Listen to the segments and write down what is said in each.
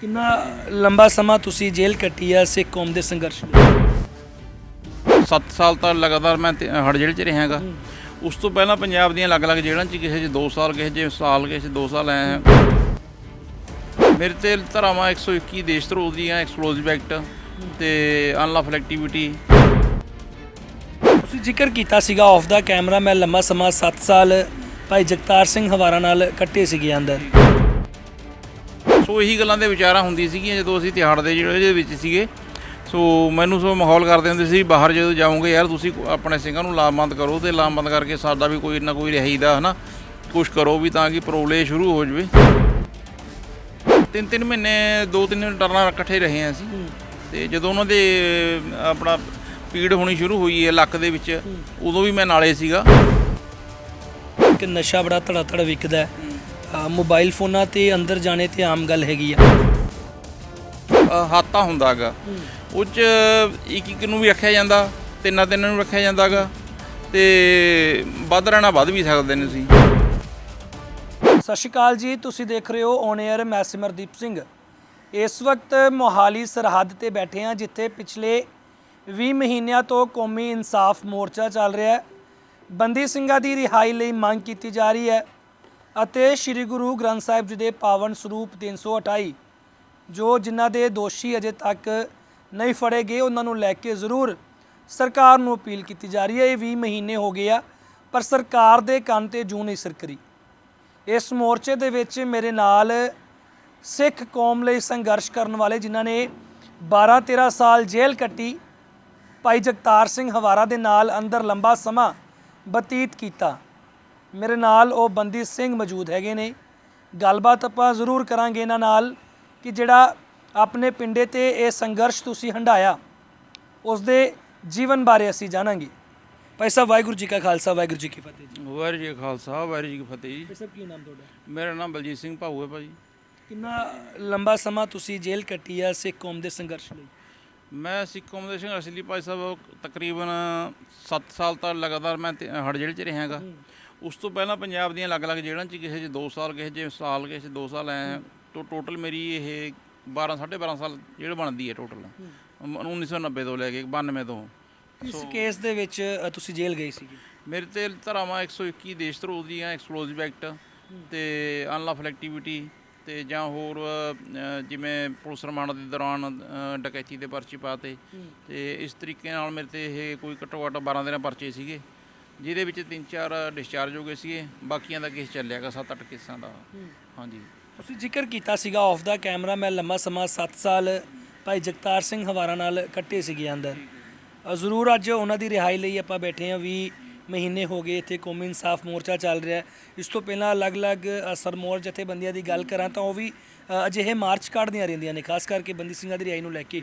ਕਿੰਨਾ ਲੰਬਾ ਸਮਾਂ ਤੁਸੀਂ ਜੇਲ੍ਹ ਕੱਟੀ ਆ ਸਿੱਖ ਕੌਮ ਦੇ ਸੰਘਰਸ਼ ਲਈ 7 ਸਾਲ ਤਾਂ ਲਗਾਤਾਰ ਮੈਂ ਤੇ- ਹੜ ਜੇਲ੍ਹ 'ਚ ਰਿਹਾਗਾ। ਉਸ ਤੋਂ ਪਹਿਲਾਂ ਪੰਜਾਬ ਦੀਆਂ ਅਲੱਗ-ਅਲੱਗ ਜੇਲ੍ਹਾਂ 'ਚ ਕਿਸੇ 'ਚ 2 ਸਾਲ ਕਿਸੇ 'ਚ ਸਾਲ ਕਿਸੇ 'ਚ 2 ਸਾਲ ਆਏ ਹਾਂ ਮੇਰੇ ਤੇ ਧਾਰਾਵਾਂ 121 ਦੇਸ਼ ਧਰੋਹ ਦੀਆਂ ਐਕਸਪਲੋਸਿਵ ਐਕਟ ਤੇ ਅਨਲawful ਐਕਟੀਵਿਟੀ ਤੁਸੀਂ ਜ਼ਿਕਰ ਕੀਤਾ ਸੀਗਾ ਆਫ ਦਾ ਕੈਮਰਾ ਮੈਂ ਲੰਮਾ ਸਮਾਂ 7 ਸਾਲ ਭਾਈ ਜਗਤਾਰ ਸਿੰਘ ਹਵਾਰਾ ਨਾਲ ਕੱਟੇ ਸੀਗੇ ਅੰਦਰ। ਸੋ ਇਹੀ ਗੱਲਾਂ ਦੇ ਵਿਚਾਰਾਂ ਹੁੰਦੀ ਸੀਗੀਆਂ ਜਦੋਂ ਅਸੀਂ ਤਿਹਾੜ ਦੇ ਜਿਹੜੇ ਦੇ ਵਿੱਚ ਸੀਗੇ। ਸੋ ਮੈਨੂੰ ਸੋ ਮਾਹੌਲ ਕਰਦੇ ਹੁੰਦੇ ਸੀ ਬਾਹਰ ਜਦੋਂ ਜਾਓਗੇ ਯਾਰ ਤੁਸੀਂ ਆਪਣੇ ਸਿੰਘਾਂ ਨੂੰ ਲਾਮਬੰਦ ਕਰੋ ਤੇ ਲਾਮਬੰਦ ਕਰਕੇ ਸਾਡਾ ਵੀ ਕੋਈ ਨਾ ਕੋਈ ਰਿਹਾਈ ਦਾ ਹਨਾ? ਕੁਛ ਕਰੋ ਵੀ ਤਾਂ ਕਿ ਪ੍ਰੋਬਲੇ ਸ਼ੁਰੂ ਹੋ ਜਵੇ। ਤਿੰਨ ਤਿੰਨ ਮਹੀਨੇ ਦੋ ਤਿੰਨ ਟਰਨਾਂ ਇਕੱਠੇ ਰਹੇ ਹਾਂ ਅਸੀਂ। ਤੇ ਜਦੋਂ ਉਹਨਾਂ ਦੇ ਆਪਣਾ ਪੀੜ ਹੋਣੀ ਸ਼ੁਰੂ ਹੋਈ ਹੈ ਲੱਕ ਦੇ ਵਿੱਚ ਉਦੋਂ ਵੀ ਮੈਂ ਨਾਲੇ ਸੀਗਾ। ਇੱਕ ਨਸ਼ਾ ਬੜਾ ਧੜਾ ਧੜ ਵਿਕਦਾ ਹੈ। ਮੋਬਾਈਲ ਫੋਨਾਂ ਤੇ ਅੰਦਰ ਜਾਣੇ ਤੇ ਆਮ ਗੱਲ ਹੈਗੀ ਆ। ਹਾਤਾ ਹੁੰਦਾਗਾ ਉਹ ਚ ਇੱਕ ਇੱਕ ਨੂੰ ਵੀ ਰੱਖਿਆ ਜਾਂਦਾ ਤਿੰਨਾਂ ਤਿੰਨਾਂ ਨੂੰ ਰੱਖਿਆ ਜਾਂਦਾਗਾ ਤੇ ਵੱਧ ਰਹਿਣਾ ਵੱਧ ਵੀ ਸਕਦੇ ਨੇ ਸੀ ਸਤਿ ਸ਼੍ਰੀ ਅਕਾਲ ਜੀ ਤੁਸੀਂ ਦੇਖ ਰਹੇ ਹੋ ਔਨ 에ਅਰ ਮੈਂ ਸਿਮਰਦੀਪ ਸਿੰਘ। ਇਸ ਵਕਤ ਮੋਹਾਲੀ ਸਰਹੱਦ ਤੇ ਬੈਠੇ ਹਾਂ ਜਿੱਥੇ ਪਿਛਲੇ 20 ਮਹੀਨਿਆਂ ਤੋਂ ਕੌਮੀ ਇਨਸਾਫ ਮੋਰਚਾ ਚੱਲ ਰਿਹਾ ਹੈ। ਬੰਦੀ ਸਿੰਘਾਂ ਦੀ ਰਿਹਾਈ ਲਈ ਮੰਗ ਕੀਤੀ ਜਾ ਰਹੀ ਹੈ। ਅਤੇ ਸ੍ਰੀ ਗੁਰੂ ਗ੍ਰੰਥ ਸਾਹਿਬ ਜੀ ਦੇ ਪਾਵਨ ਸਰੂਪ 328 ਜੋ ਜਿਨ੍ਹਾਂ ਦੇ ਦੋਸ਼ੀ ਅਜੇ ਤੱਕ ਨਹੀਂ ਫੜੇ ਗਏ, ਉਹਨਾਂ ਨੂੰ ਲੈ ਕੇ ਜ਼ਰੂਰ ਸਰਕਾਰ ਨੂੰ ਅਪੀਲ ਕੀਤੀ ਜਾ ਰਹੀ ਹੈ। ਇਹ 20 ਮਹੀਨੇ ਹੋ ਗਏ ਆ, ਪਰ ਸਰਕਾਰ ਦੇ ਕੰਨ ਤੇ ਜੂ ਨਹੀਂ ਸਰਕਰੀ। ਇਸ ਮੋਰਚੇ ਦੇ ਵਿੱਚ ਮੇਰੇ ਨਾਲ ਸਿੱਖ ਕੌਮ ਲਈ ਸੰਘਰਸ਼ ਕਰਨ ਵਾਲੇ ਜਿਨ੍ਹਾਂ ਨੇ 12-13 ਸਾਲ ਜੇਲ੍ਹ ਕੱਟੀ, ਭਾਈ ਜਗਤਾਰ ਸਿੰਘ ਹਵਾਰਾ ਦੇ ਨਾਲ ਅੰਦਰ ਲੰਬਾ ਸਮਾਂ ਬਤੀਤ ਕੀਤਾ। ਮੇਰੇ ਨਾਲ ਉਹ ਬੰਦੀ ਸਿੰਘ ਮੌਜੂਦ ਹੈਗੇ ਨੇ। ਗੱਲਬਾਤ ਆਪਾਂ ਜ਼ਰੂਰ ਕਰਾਂਗੇ ਇਹਨਾਂ ਨਾਲ ਕਿ ਜਿਹੜਾ ਆਪਣੇ ਪਿੰਡੇ ਤੇ ਇਹ ਸੰਘਰਸ਼ ਤੁਸੀਂ ਹੰਡਾਇਆ ਉਸ ਦੇ ਜੀਵਨ ਬਾਰੇ ਅਸੀਂ ਜਾਣਾਂਗੇ। ਭਾਈ ਸਾਹਿਬ ਵਾਹਿਗੁਰੂ ਜੀ ਕਾ ਖਾਲਸਾ ਵਾਹਿਗੁਰੂ ਜੀ ਕੀ ਫਤਿਹ ਜੀ। ਵਾਹਿਗੁਰੂ ਜੀ ਕਾ ਖਾਲਸਾ ਵਾਹਿਗੁਰੂ ਜੀ ਕੀ ਫਤਿਹ ਜੀ। ਭਾਈ ਸਾਹਿਬ ਕੀ ਨਾਮ ਤੁਹਾਡਾ? ਮੇਰਾ ਨਾਮ ਬਲਜੀਤ ਸਿੰਘ ਭਾਊ ਹੈ ਭਾਜੀ। ਕਿੰਨਾ ਲੰਬਾ ਸਮਾਂ ਤੁਸੀਂ ਜੇਲ੍ਹ ਕੱਟੀ ਆ ਸਿੱਖ ਕੌਮ ਦੇ ਸੰਘਰਸ਼ ਲਈ? ਮੈਂ ਸਿੱਖ ਕੌਮ ਦੇ ਸੰਘਰਸ਼ ਲਈ ਭਾਈ ਸਾਹਿਬ ਤਕਰੀਬਨ 7 ਸਾਲ ਤਾਂ ਲਗਾਤਾਰ ਮੈਂ ਹੜ ਜੇਲ੍ਹ 'ਚ ਰਿਹਾਗਾ ਉਸ ਤੋਂ ਪਹਿਲਾਂ ਪੰਜਾਬ ਦੀਆਂ ਅਲੱਗ-ਅਲੱਗ ਜੇਲ੍ਹਾਂ 'ਚ ਕਿਸੇ 'ਚ 2 ਸਾਲ ਕਿਸੇ 'ਚ ਸਾਲ ਕਿਸੇ 'ਚ 2 ਸਾਲ ਆਏ ਹਾਂ। ਤੋ ਟੋਟਲ ਮੇਰੀ ਇਹ 12 12.5 ਸਾਲ ਜੇਲ੍ਹ ਬਣਦੀ ਹੈ ਟੋਟਲ। 1990 ਤੋਂ ਲੈ ਕੇ 92 ਤੋਂ। ਕਿਸ ਕੇਸ ਦੇ ਵਿੱਚ ਤੁਸੀਂ ਜੇਲ੍ਹ ਗਏ ਸੀਗੇ? ਮੇਰੇ ਤੇ ਧਾਰਾਵਾਂ 121 ਦੇਸ਼ ਧਰੋਹ ਦੀਆਂ ਐਕਸਪਲੋਸਿਵ ਐਕਟ ਤੇ ਅਨਲawful ਐਕਟੀਵਿਟੀ ਤੇ ਜਾਂ ਹੋਰ ਜਿਵੇਂ ਪੁਲਿਸ ਰਿਮਾਂਡ ਦੇ ਦੌਰਾਨ ਡਕੈਤੀ ਦੇ ਪਰਚੇ ਪਾਤੇ। ਤੇ ਇਸ ਤਰੀਕੇ ਨਾਲ ਮੇਰੇ ਤੇ ਇਹ ਕੋਈ ਘੱਟੋ ਘੱਟ 12 ਦਿਨਾਂ ਪਰਚੇ ਸੀਗੇ। ਜਿਹਦੇ ਵਿੱਚ ਤਿੰਨ ਚਾਰ ਡਿਸਚਾਰਜ ਹੋ ਗਏ ਸੀਗੇ ਬਾਕੀਆਂ ਦਾ ਕੇਸ ਚੱਲਿਆਗਾ 7-8 ਕੇਸਾਂ ਦਾ। ਹਾਂਜੀ। ਤੁਸੀਂ ਜ਼ਿਕਰ ਕੀਤਾ ਸੀਗਾ ਆਫ ਦਾ ਕੈਮਰਾ ਮੈਂ ਲੰਮਾ ਸਮਾਂ 7 ਸਾਲ ਭਾਈ ਜਗਤਾਰ ਸਿੰਘ ਹਵਾਰਾ ਨਾਲ ਕੱਟੇ ਸੀਗੇ ਅੰਦਰ। ਜ਼ਰੂਰ ਅੱਜ ਉਹਨਾਂ ਦੀ ਰਿਹਾਈ ਲਈ ਆਪਾਂ ਬੈਠੇ ਹਾਂ 20 ਮਹੀਨੇ ਹੋ ਗਏ ਇੱਥੇ ਕੌਮੀ ਇਨਸਾਫ ਮੋਰਚਾ ਚੱਲ ਰਿਹਾ ਇਸ ਤੋਂ ਪਹਿਲਾਂ ਅਲੱਗ-ਅਲੱਗ ਸਰਮੋਰ ਜਥੇਬੰਦੀਆਂ ਦੀ ਗੱਲ ਕਰਾਂ ਤਾਂ ਉਹ ਵੀ ਅਜਿਹੇ ਮਾਰਚ ਕੱਢਦੀਆਂ ਰਹਿੰਦੀਆਂ ਨੇ ਖਾਸ ਕਰਕੇ ਬੰਦੀ ਸਿੰਘਾਂ ਦੀ ਰਿਹਾਈ ਨੂੰ ਲੈ ਕੇ।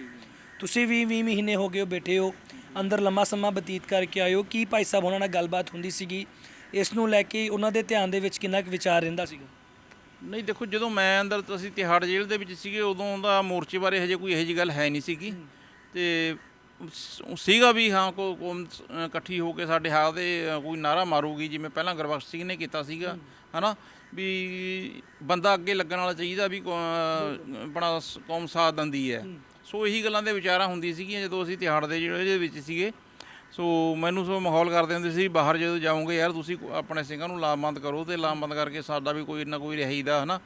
ਤੁਸੀਂ ਵੀ 20 ਮਹੀਨੇ ਹੋ ਗਏ ਹੋ ਬੈਠੇ ਹੋ। ਅੰਦਰ ਲੰਮਾ ਸਮਾਂ ਬਤੀਤ ਕਰਕੇ ਆਏ ਹੋ ਕੀ ਭਾਈ ਸਾਹਿਬ ਉਹਨਾਂ ਨਾਲ ਗੱਲਬਾਤ ਹੁੰਦੀ ਸੀਗੀ? ਇਸ ਨੂੰ ਲੈ ਕੇ ਉਹਨਾਂ ਦੇ ਧਿਆਨ ਦੇ ਵਿੱਚ ਕਿੰਨਾ ਕੁ ਵਿਚਾਰ ਰਹਿੰਦਾ ਸੀਗਾ? ਨਹੀਂ, ਦੇਖੋ, ਜਦੋਂ ਮੈਂ ਅੰਦਰ ਅਸੀਂ ਤਿਹਾੜ ਜੇਲ੍ਹ ਦੇ ਵਿੱਚ ਸੀਗੇ, ਉਦੋਂ ਦਾ ਮੋਰਚੇ ਬਾਰੇ ਹਜੇ ਕੋਈ ਇਹੋ ਜਿਹੀ ਗੱਲ ਹੈ ਨਹੀਂ ਸੀਗੀ। ਤੇ ਸ- ਸੀਗਾ ਵੀ ਹਾਂ, ਕੋ, ਕੌਮ ਸ- ਇਕੱਠੀ ਹੋ ਕੇ ਸਾਡੇ ਹਾਲ ਦੇ ਕੋਈ ਨਾਰਾ ਮਾਰੂਗੀ, ਜਿਵੇਂ ਪਹਿਲਾਂ ਗੁਰਬਖਸ਼ ਸਿੰਘ ਨੇ ਕੀਤਾ ਸੀਗਾ, ਹਨਾ? ਵੀ ਬੰਦਾ ਅੱਗੇ ਲੱਗਣ ਵਾਲਾ ਚਾਹੀਦਾ ਵੀ ਕੌ- ਆਪਣਾ ਸ- ਕੌਮ ਸਾਥ ਦਿੰਦੀ ਹੈ। ਸੋ ਇਹੀ ਗੱਲਾਂ ਦੇ ਵਿਚਾਰਾਂ ਹੁੰਦੀ ਸੀਗੀਆਂ ਜਦੋਂ ਅਸੀਂ ਤਿਹਾੜ ਦੇ ਜਿਹੜੇ ਦੇ ਵਿੱਚ ਸੀਗੇ। ਸੋ ਮੈਨੂੰ ਸੋ ਮਾਹੌਲ ਕਰਦੇ ਹੁੰਦੇ ਸੀ ਬਾਹਰ ਜਦੋਂ ਜਾਓਗੇ ਯਾਰ ਤੁਸੀਂ ਆਪਣੇ ਸਿੰਘਾਂ ਨੂੰ ਲਾਮਬੰਦ ਕਰੋ ਤੇ ਲਾਮਬੰਦ ਕਰਕੇ ਸਾਡਾ ਵੀ ਕੋਈ ਨਾ ਕੋਈ ਰਿਹਾਈ ਦਾ ਹਨਾ?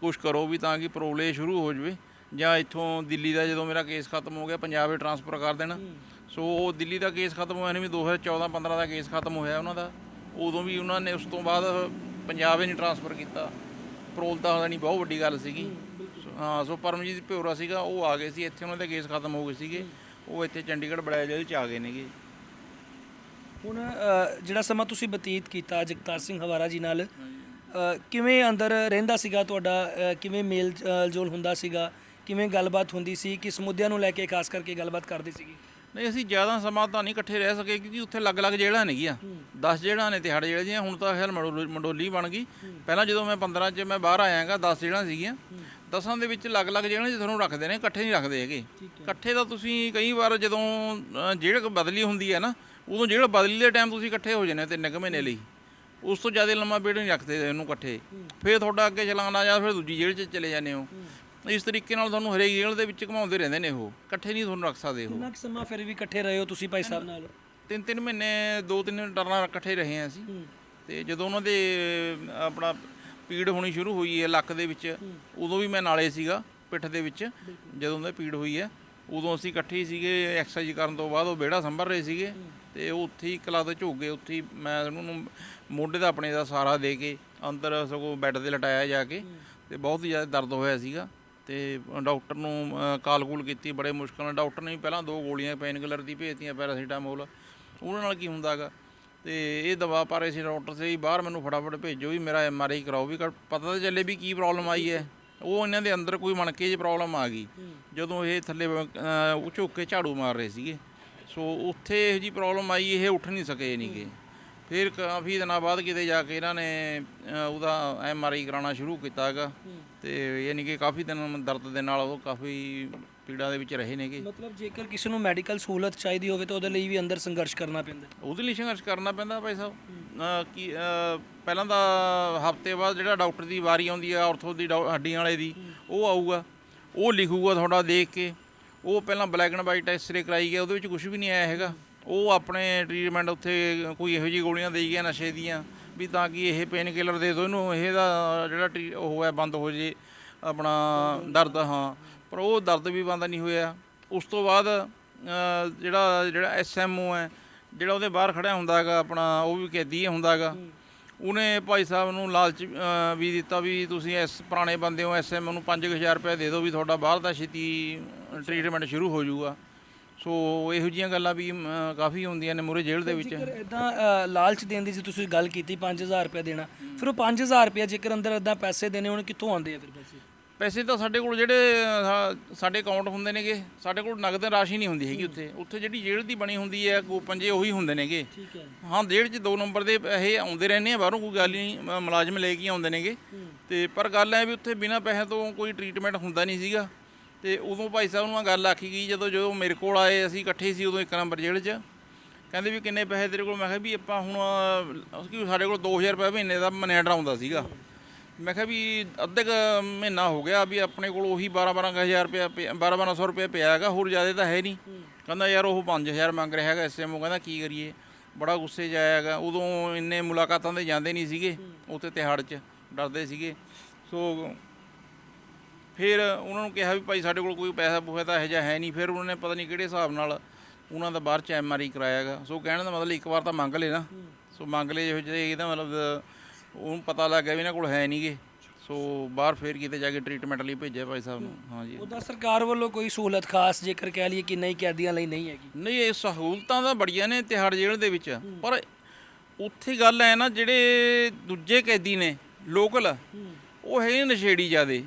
ਕੁਛ ਕਰੋ ਵੀ ਤਾਂ ਕਿ ਪ੍ਰੋਬਲੇ ਸ਼ੁਰੂ ਹੋ ਜਵੇ। ਜਾਂ ਇੱਥੋਂ ਦਿੱਲੀ ਦਾ ਜਦੋਂ ਮੇਰਾ ਕੇਸ ਖਤਮ ਹੋ ਗਿਆ ਪੰਜਾਬ ਵਿੱਚ ਟਰਾਂਸਫਰ ਕਰ ਦੇਣਾ। ਸੋ ਉਹ ਦਿੱਲੀ ਦਾ ਕੇਸ ਖਤਮ ਹੋਇਆ ਨਹੀਂ ਵੀ 2014 15 ਦਾ ਕੇਸ ਖਤਮ ਹੋਇਆ ਉਹਨਾਂ ਦਾ। ਉਦੋਂ ਵੀ ਉਹਨਾਂ ਨੇ ਉਸ ਤੋਂ ਬਾਅਦ ਪੰਜਾਬ ਵਿੱਚ ਟਰਾਂਸਫਰ ਕੀਤਾ। ਪਰੋਲ ਤਾਂ ਹੋਣੀ ਬਹੁਤ ਵੱਡੀ ਗੱਲ ਸੀਗੀ। ਹਾਂ ਸੋ ਪਰਮਜੀਤ ਭਿਉਰਾ ਸੀਗਾ ਉਹ ਆ ਗਏ ਸੀ ਇੱਥੇ ਉਹਨਾਂ ਦੇ ਕੇਸ ਖਤਮ ਹੋ ਗਏ ਸੀਗੇ। ਉਹ ਇੱਥੇ ਚੰਡੀਗੜ੍ਹ ਬੜਾਇਆ ਜੇਲ੍ਹ ਚ ਆ ਗਏ ਨੇਗੇ। ਹੁਣ ਅ, ਜਿਹੜਾ ਸਮਾਂ ਤੁਸੀਂ ਬਤੀਤ ਕੀਤਾ ਜਗਤਾਰ ਸਿੰਘ ਹਵਾਰਾ ਜੀ ਨਾਲ ਅ, ਕਿਵੇਂ ਅੰਦਰ ਰਹਿੰਦਾ ਸੀਗਾ ਤੁਹਾਡਾ? ਅ, ਕਿਵੇਂ ਮੇਲ ਅ, ਜੋਲ ਹੁੰਦਾ ਸੀਗਾ? ਕਿਵੇਂ ਗੱਲਬਾਤ ਹੁੰਦੀ ਸੀ? ਕਿਸ ਮੁੱਦਿਆਂ ਨੂੰ ਲੈ ਕੇ ਖਾਸ ਕਰਕੇ ਗੱਲਬਾਤ ਕਰਦੇ ਸੀਗੇ? ਨਹੀਂ ਅਸੀਂ ਜ਼ਿਆਦਾ ਸਮਾਂ ਤਾਂ ਨਹੀਂ ਇਕੱਠੇ ਰਹਿ ਸਕੇ ਕਿਉਂਕਿ ਉੱਥੇ ਅਲੱਗ-ਅਲੱਗ ਜੇਲ੍ਹਾਂ ਨੇਗੀਆਂ। 10 ਜੇਲ੍ਹਾਂ ਨੇ ਤਿਹਾੜ ਜੇਲ੍ਹ ਦੀਆਂ। ਹੁਣ ਤਾਂ ਖੈਰ ਮੰਡੋਲੀ ਮੰਡੋਲੀ ਬਣ ਗਈ। ਪਹਿਲਾਂ ਜਦੋਂ ਮੈਂ 15 ਚ ਮੈਂ ਬਾਹਰ ਆਇਆਗਾ 10 ਜੇਲ੍ਹਾਂ ਸੀਗੀਆਂ। ਦਸਾਂ ਦੇ ਵਿੱਚ ਅਲੱਗ-ਅਲੱਗ ਜੇਲ੍ਹਾਂ 'ਚ ਤੁਹਾਨੂੰ ਰੱਖਦੇ ਨੇ ਇਕੱਠੇ ਨਹੀਂ ਰੱਖਦੇ ਹੈਗੇ। ਇਕੱਠੇ ਤਾਂ ਤੁਸੀਂ ਕਈ ਵਾਰ ਜਦੋਂ ਅ, ਜੇਲ੍ਹ ਬਦਲੀ ਹੁੰਦੀ ਹੈ ਨਾ ਉਦੋਂ ਜੇਲ੍ਹ ਬਦਲੀ ਦੇ ਟਾਈਮ ਤੁਸੀਂ ਇਕੱਠੇ ਹੋ ਜਾਂਦੇ ਤਿੰਨ ਕੁ ਮਹੀਨੇ ਲਈ। ਉਸ ਤੋਂ ਜ਼ਿਆਦਾ ਲੰਮਾ ਪੀਰੀਅਡ ਨਹੀਂ ਰੱਖਦੇ ਇਹਨੂੰ ਇਕੱਠੇ। ਫਿਰ ਤੁਹਾਡਾ ਅੱਗੇ ਚਲਾਣਾ ਜਾਂ ਫਿਰ ਦੂਜੀ ਜੇਲ੍ਹ 'ਚ ਚਲੇ ਜਾਂਦੇ ਹੋ। ਇਸ ਤਰੀਕੇ ਨਾਲ ਤੁਹਾਨੂੰ ਹਰੇਕ ਜੇਲ੍ਹ ਦੇ ਵਿੱਚ ਘੁਮਾਉਂਦੇ ਰਹਿੰਦੇ ਨੇ ਉਹ। ਇਕੱਠੇ ਨਹੀਂ ਤੁਹਾਨੂੰ ਰੱਖ ਸਕਦੇ ਉਹ। ਕਿੰਨਾ ਕੁ ਸਮਾਂ ਫਿਰ ਵੀ ਇਕੱਠੇ ਰਹੇ ਹੋ ਤੁਸੀਂ ਭਾਈ ਸਾਹਿਬ ਨਾਲ? ਤਿੰਨ ਤਿੰਨ ਮਹੀਨੇ ਦੋ ਤਿੰਨ ਟਰਨਾਂ ਇਕੱਠੇ ਰਹੇ ਹਾਂ ਅਸੀਂ। ਤੇ ਜਦੋਂ ਉਹਨਾਂ ਦੇ ਅਹ, ਆਪਣਾ ਪੀੜ ਹੋਣੀ ਸ਼ੁਰੂ ਹੋਈ ਹੈ ਲੱਕ ਦੇ ਵਿੱਚ ਉਦੋਂ ਵੀ ਮੈਂ ਨਾਲੇ ਸੀਗਾ ਪਿੱਠ ਦੇ ਵਿੱਚ ਜਦੋਂ ਉਹਦੇ ਪੀੜ ਹੋਈ ਹੈ। ਉਦੋਂ ਅਸੀਂ ਇਕੱਠੇ ਸੀਗੇ ਐਕਸਰਸਾਈਜ਼ ਕਰਨ ਤੋਂ ਬਾਅਦ ਉਹ ਵਿਹੜਾ ਸੰਭਰ ਰਹੇ ਸੀਗੇ ਤੇ ਉਹ ਉੱਥੇ ਹੀ ਕਲਾ ਦੇ ਝੁਕ ਗਏ ਉੱਥੇ ਮੈਂ ਉਹਨਾਂ ਮੋਢੇ ਦਾ ਆਪਣੇ ਦਾ ਸਹਾਰਾ ਦੇ ਕੇ ਅੰਦਰ ਸਗੋਂ ਬੈੱਡ ਤੇ ਲਟਾਇਆ ਜਾ ਕੇ ਤੇ ਬਹੁਤ ਹੀ ਜ਼ਿਆਦਾ ਦਰਦ ਹੋਇਆ ਸੀਗਾ ਤੇ ਡਾਕਟਰ ਨੂੰ ਕਾਲ ਕੂਲ ਕੀਤੀ ਬੜੇ ਮੁਸ਼ਕਲ ਨਾਲ। ਡਾਕਟਰ ਨੇ ਪਹਿਲਾਂ ਦੋ ਗੋਲੀਆਂ ਪੇਨ ਕਿਲਰ ਦੀ ਭੇਜਤੀਆਂ ਪੈਰਾਸੀਟਾਮੋਲ ਉਹਨਾਂ ਨਾਲ ਕੀ ਹੁੰਦਾਗਾ ਤੇ ਇਹ ਦਵਾ ਪਾਰੇ ਸੀ ਡਾਕਟਰ ਸੇ ਵੀ ਬਾਹਰ ਮੈਨੂੰ ਫਟਾਫਟ ਭੇਜੋ ਵੀ ਮੇਰਾ ਐਮ ਆਰ ਆਈ ਕਰਾਓ ਵੀ ਪਤਾ ਤਾਂ ਚੱਲੇ ਵੀ ਕੀ ਪ੍ਰੋਬਲਮ ਆਈ ਹੈ। ਉਹ ਇਹਨਾਂ ਦੇ ਅੰਦਰ ਕੋਈ ਮਣਕੇ 'ਚ ਪ੍ਰੋਬਲਮ ਆ ਗਈ। ਜਦੋਂ ਇਹ ਥੱਲੇ ਉਹ ਝੁੱਕ ਕੇ ਝਾੜੂ ਮਾਰ ਰਹੇ ਸੀਗੇ। ਸੋ ਉੱਥੇ ਇਹੋ ਜੀ ਪ੍ਰੋਬਲਮ ਆਈ ਇਹ ਉੱਠ ਨਹੀਂ ਸਕੇ ਨਹੀਂਗੇ ਫਿਰ ਕਾਫੀ ਦਿਨਾਂ ਬਾਅਦ ਕਿਤੇ ਜਾ ਕੇ ਇਹਨਾਂ ਨੇ ਉਹਦਾ ਐਮ ਆਰ ਆਈ ਕਰਾਉਣਾ ਸ਼ੁਰੂ ਕੀਤਾ ਹੈਗਾ। ਤੇ ਯਾਨੀ ਕਿ ਕਾਫੀ ਦਿਨ ਦਰਦ ਦੇ ਨਾਲ ਉਹ ਕਾਫੀ ਪੀੜਾ ਦੇ ਵਿੱਚ ਰਹੇ ਨੇਗੇ। ਮਤਲਬ ਜੇਕਰ ਕਿਸੇ ਨੂੰ ਮੈਡੀਕਲ ਸਹੂਲਤ ਚਾਹੀਦੀ ਹੋਵੇ ਤਾਂ ਉਹਦੇ ਲਈ ਵੀ ਅੰਦਰ ਸੰਘਰਸ਼ ਕਰਨਾ ਪੈਂਦਾ ਉਹਦੇ ਲਈ ਸੰਘਰਸ਼ ਕਰਨਾ ਪੈਂਦਾ ਭਾਈ ਸਾਹਿਬ। ਅਹ ਕੀ ਅਹ ਪਹਿਲਾਂ ਦਾ ਹਫ਼ਤੇ ਬਾਅਦ ਜਿਹੜਾ ਡਾਕਟਰ ਦੀ ਵਾਰੀ ਆਉਂਦੀ ਆ ਆਰਥੋ ਦੀ ਡਾਕ- ਹੱਡੀਆਂ ਵਾਲੇ ਦੀ ਉਹ ਆਊਗਾ। ਉਹ ਲਿਖੂਗਾ ਤੁਹਾਡਾ ਦੇਖ ਕੇ। ਉਹ ਪਹਿਲਾਂ ਬਲੈਕ ਐਂਡ ਵਾਈਟ ਐਕਸਰੇ ਕਰਾਈ ਗਿਆ ਉਹਦੇ ਵਿੱਚ ਕੁਝ ਵੀ ਨਹੀਂ ਆਇਆ ਹੈਗਾ। ਉਹ ਆਪਣੇ ਟ੍ਰੀਟਮੈਂਟ ਉੱਥੇ ਕੋਈ ਇਹੋ ਜਿਹੀ ਗੋਲੀਆਂ ਦੇਈ ਗਿਆ ਨਸ਼ੇ ਦੀਆਂ ਵੀ ਤਾਂ ਕਿ ਇਹ ਪੇਨ ਕਿਲਰ ਦੇ ਦਿਓ ਇਹਨੂੰ। ਇਹਦਾ ਜਿਹੜਾ ਟਰੀ- ਉਹ ਹੈ ਬੰਦ ਹੋ ਜੇ ਆਪਣਾ ਦਰਦ ਹਾਂ। ਪਰ ਉਹ ਦਰਦ ਵੀ ਬੰਦ ਨਹੀਂ ਹੋਇਆ। ਉਸ ਤੋਂ ਬਾਅਦ ਜਿਹੜਾ ਜਿਹੜਾ ਐਸਐਮਓ ਹੈ ਜਿਹੜਾ ਉਹਦੇ ਬਾਹਰ ਖੜਿਆ ਹੁੰਦਾ ਹੈਗਾ ਆਪਣਾ ਉਹ ਵੀ ਕੈਦੀ ਹੁੰਦਾ ਹੈਗਾ। ਉਹਨੇ ਭਾਈ ਸਾਹਿਬ ਨੂੰ ਲਾਲਚ ਵੀ ਦਿੱਤਾ ਵੀ ਤੁਸੀਂ ਇਸ ਪੁਰਾਣੇ ਬੰਦੇ ਹੋ ਐਸਐਮ ਨੂੰ 5000 ਰੁਪਏ ਦੇ ਦਿਓ ਵੀ ਤੁਹਾਡਾ ਬਾਹਰ ਦਾ ਛੇਤੀ ਟ੍ਰੀਟਮੈਂਟ ਸ਼ੁਰੂ ਹੋ ਜਾਊਗਾ। ਸੋ ਇਹੋ ਜੀਆਂ ਗੱਲਾਂ ਵੀ ਕਾਫੀ ਹੁੰਦੀਆਂ ਨੇ ਮੂਰੇ ਜੇਲ੍ਹ ਦੇ ਵਿੱਚ। ਇਦਾਂ ਲਾਲਚ ਦੇਣ ਦੀ ਜੇ ਤੁਸੀਂ ਗੱਲ ਕੀਤੀ 5000 ਰੁਪਏ ਦੇਣਾ ਫਿਰ ਉਹ 5000 ਰੁਪਏ ਜੇਕਰ ਅੰਦਰ ਇਦਾਂ ਪੈਸੇ ਦੇਣੇ ਹੋਣ ਕਿੱਥੋਂ ਆਉਂਦੇ ਆ ਫਿਰ ਪੈਸੇ? ਪੈਸੇ ਤਾਂ ਸਾਡੇ ਕੋਲ ਜਿਹੜੇ ਅਹ, ਸਾਡੇ ਅਕਾਊਂਟ ਹੁੰਦੇ ਨੇਗੇ ਸਾਡੇ ਕੋਲ ਨਗਦ ਰਾਸ਼ੀ ਨਹੀਂ ਹੁੰਦੀ ਹੈਗੀ ਉੱਥੇ। ਉੱਥੇ ਜਿਹੜੀ ਜੇਲ੍ਹ ਦੀ ਬਣੀ ਹੁੰਦੀ ਹੈ ਕੂਪਨ ਜੇ ਉਹੀ ਹੁੰਦੇ ਨੇਗੇ। ਠੀਕ ਹੈ। ਹਾਂ ਜੇਲ੍ਹ 'ਚ ਦੋ ਨੰਬਰ ਦੇ ਇਹ ਆਉਂਦੇ ਰਹਿੰਦੇ ਆ ਬਾਹਰੋਂ ਕੋਈ ਗੱਲ ਹੀ ਨਹੀਂ ਮ- ਮੁਲਾਜ਼ਮ ਲੈ ਕੇ ਹੀ ਆਉਂਦੇ ਨੇਗੇ। ਤੇ ਪਰ ਗੱਲ ਐ ਵੀ ਉੱਥੇ ਬਿਨਾਂ ਪੈਸੇ ਤੋਂ ਕੋਈ ਟ੍ਰੀਟਮੈਂਟ ਹੁੰਦਾ ਨਹੀਂ ਸੀਗਾ। ਤੇ ਉਦੋਂ ਭਾਈ ਸਾਹਿਬ ਨੂੰ ਆ ਗੱਲ ਆਖੀ ਗਈ ਜਦੋਂ ਜਦੋਂ ਮੇਰੇ ਕੋਲ ਆਏ ਅਸੀਂ ਇਕੱਠੇ ਸੀ ਉਦੋਂ ਇੱਕ ਨੰਬਰ ਜੇਲ੍ਹ 'ਚ। ਕਹਿੰਦੇ ਵੀ ਕਿੰਨੇ ਪੈਸੇ ਤੇਰੇ ਕੋਲ? ਮੈਂ ਕਿਹਾ ਵੀ ਆਪਾਂ ਹੁਣ ਅਹ, ਕਿ ਸਾਡੇ ਕੋਲ 2000 ਰੁਪਏ ਮਹੀਨੇ ਦਾ ਮਨੈਡਰ ਆਉਂਦਾ ਸੀਗਾ। ਮੈਂ ਕਿਹਾ ਵੀ ਅੱਧੇ ਕੁ ਮਹੀਨਾ ਹੋ ਗਿਆ ਵੀ ਆਪਣੇ ਕੋਲ ਉਹੀ 12 12000 ਰੁਪਏ 12 1200 ਰੁਪਏ ਪਿਆ ਹੈਗਾ ਹੋਰ ਜ਼ਿਆਦਾ ਤਾਂ ਹੈ ਨਹੀਂ। ਕਹਿੰਦਾ ਯਾਰ ਉਹ 5000 ਮੰਗ ਰਿਹਾ ਹੈਗਾ ਐਸਐਮਓ ਕਹਿੰਦਾ ਕੀ ਕਰੀਏ? ਬੜਾ ਗੁੱਸੇ 'ਚ ਆਇਆ ਹੈਗਾ। ਉਦੋਂ ਇੰਨੇ ਮੁਲਾਕਾਤਾਂ ਤੇ ਜਾਂਦੇ ਨਹੀਂ ਸੀਗੇ ਉੱਥੇ ਤਿਹਾੜ 'ਚ ਡਰਦੇ ਸੀਗੇ। ਸੋ ਫਿਰ ਉਹਨਾਂ ਨੂੰ ਕਿਹਾ ਵੀ ਭਾਈ ਸਾਡੇ ਕੋਲ ਕੋਈ ਪੈਸਾ ਪੂਸਾ ਤਾਂ ਇਹੋ ਜਿਹਾ ਹੈ ਨਹੀਂ। ਫਿਰ ਉਹਨਾਂ ਨੇ ਪਤਾ ਨਹੀਂ ਕਿਹੜੇ ਹਿਸਾਬ ਨਾਲ ਉਹਨਾਂ ਦਾ ਬਾਹਰ ਚ ਐਮਆਰਆਈ ਕਰਾਇਆ ਹੈਗਾ। ਸੋ ਕਹਿਣ ਦਾ ਮਤਲਬ ਇੱਕ ਵਾਰ ਤਾਂ ਮੰਗ ਨਾ। ਸੋ ਮੰਗ ਲਏ ਜਿਹੋ ਜਿਹੇ ਇਹਦਾ ਮਤਲਬ ਉਹਨੂੰ ਪਤਾ ਲੱਗ ਗਿਆ ਵੀ ਇਹਨਾਂ ਕੋਲ ਹੈ ਨਹੀਂਗੇ। ਸੋ ਬਾਹਰ ਫੇਰ ਕਿਤੇ ਜਾ ਕੇ ਟ੍ਰੀਟਮੈਂਟ ਲਈ ਭੇਜਿਆ ਭਾਈ ਸਾਹਿਬ ਨੂੰ। ਹਾਂਜੀ। ਉਹਦਾ ਸਰਕਾਰ ਵੱਲੋਂ ਕੋਈ ਸਹੂਲਤ ਖਾਸ ਜੇਕਰ ਕਹਿ ਲਈਏ ਕਿ ਨਹੀਂ ਕੈਦੀਆਂ ਲਈ ਨਹੀਂ ਹੈਗੀ? ਨਹੀਂ ਇਹ ਸਹੂਲਤਾਂ ਤਾਂ ਬੜੀਆਂ ਨੇ ਤਿਹਾੜ ਜੇਲ੍ਹ ਦੇ ਵਿੱਚ। ਪਰ ਉੱਥੇ ਗੱਲ ਹੈ ਨਾ ਜਿਹੜੇ ਦੂਜੇ ਕੈਦੀ ਨੇ ਲੋਕਲ ਉਹ ਹੈ ਨਸ਼ੇੜੀ ਜਿਆਦੇ।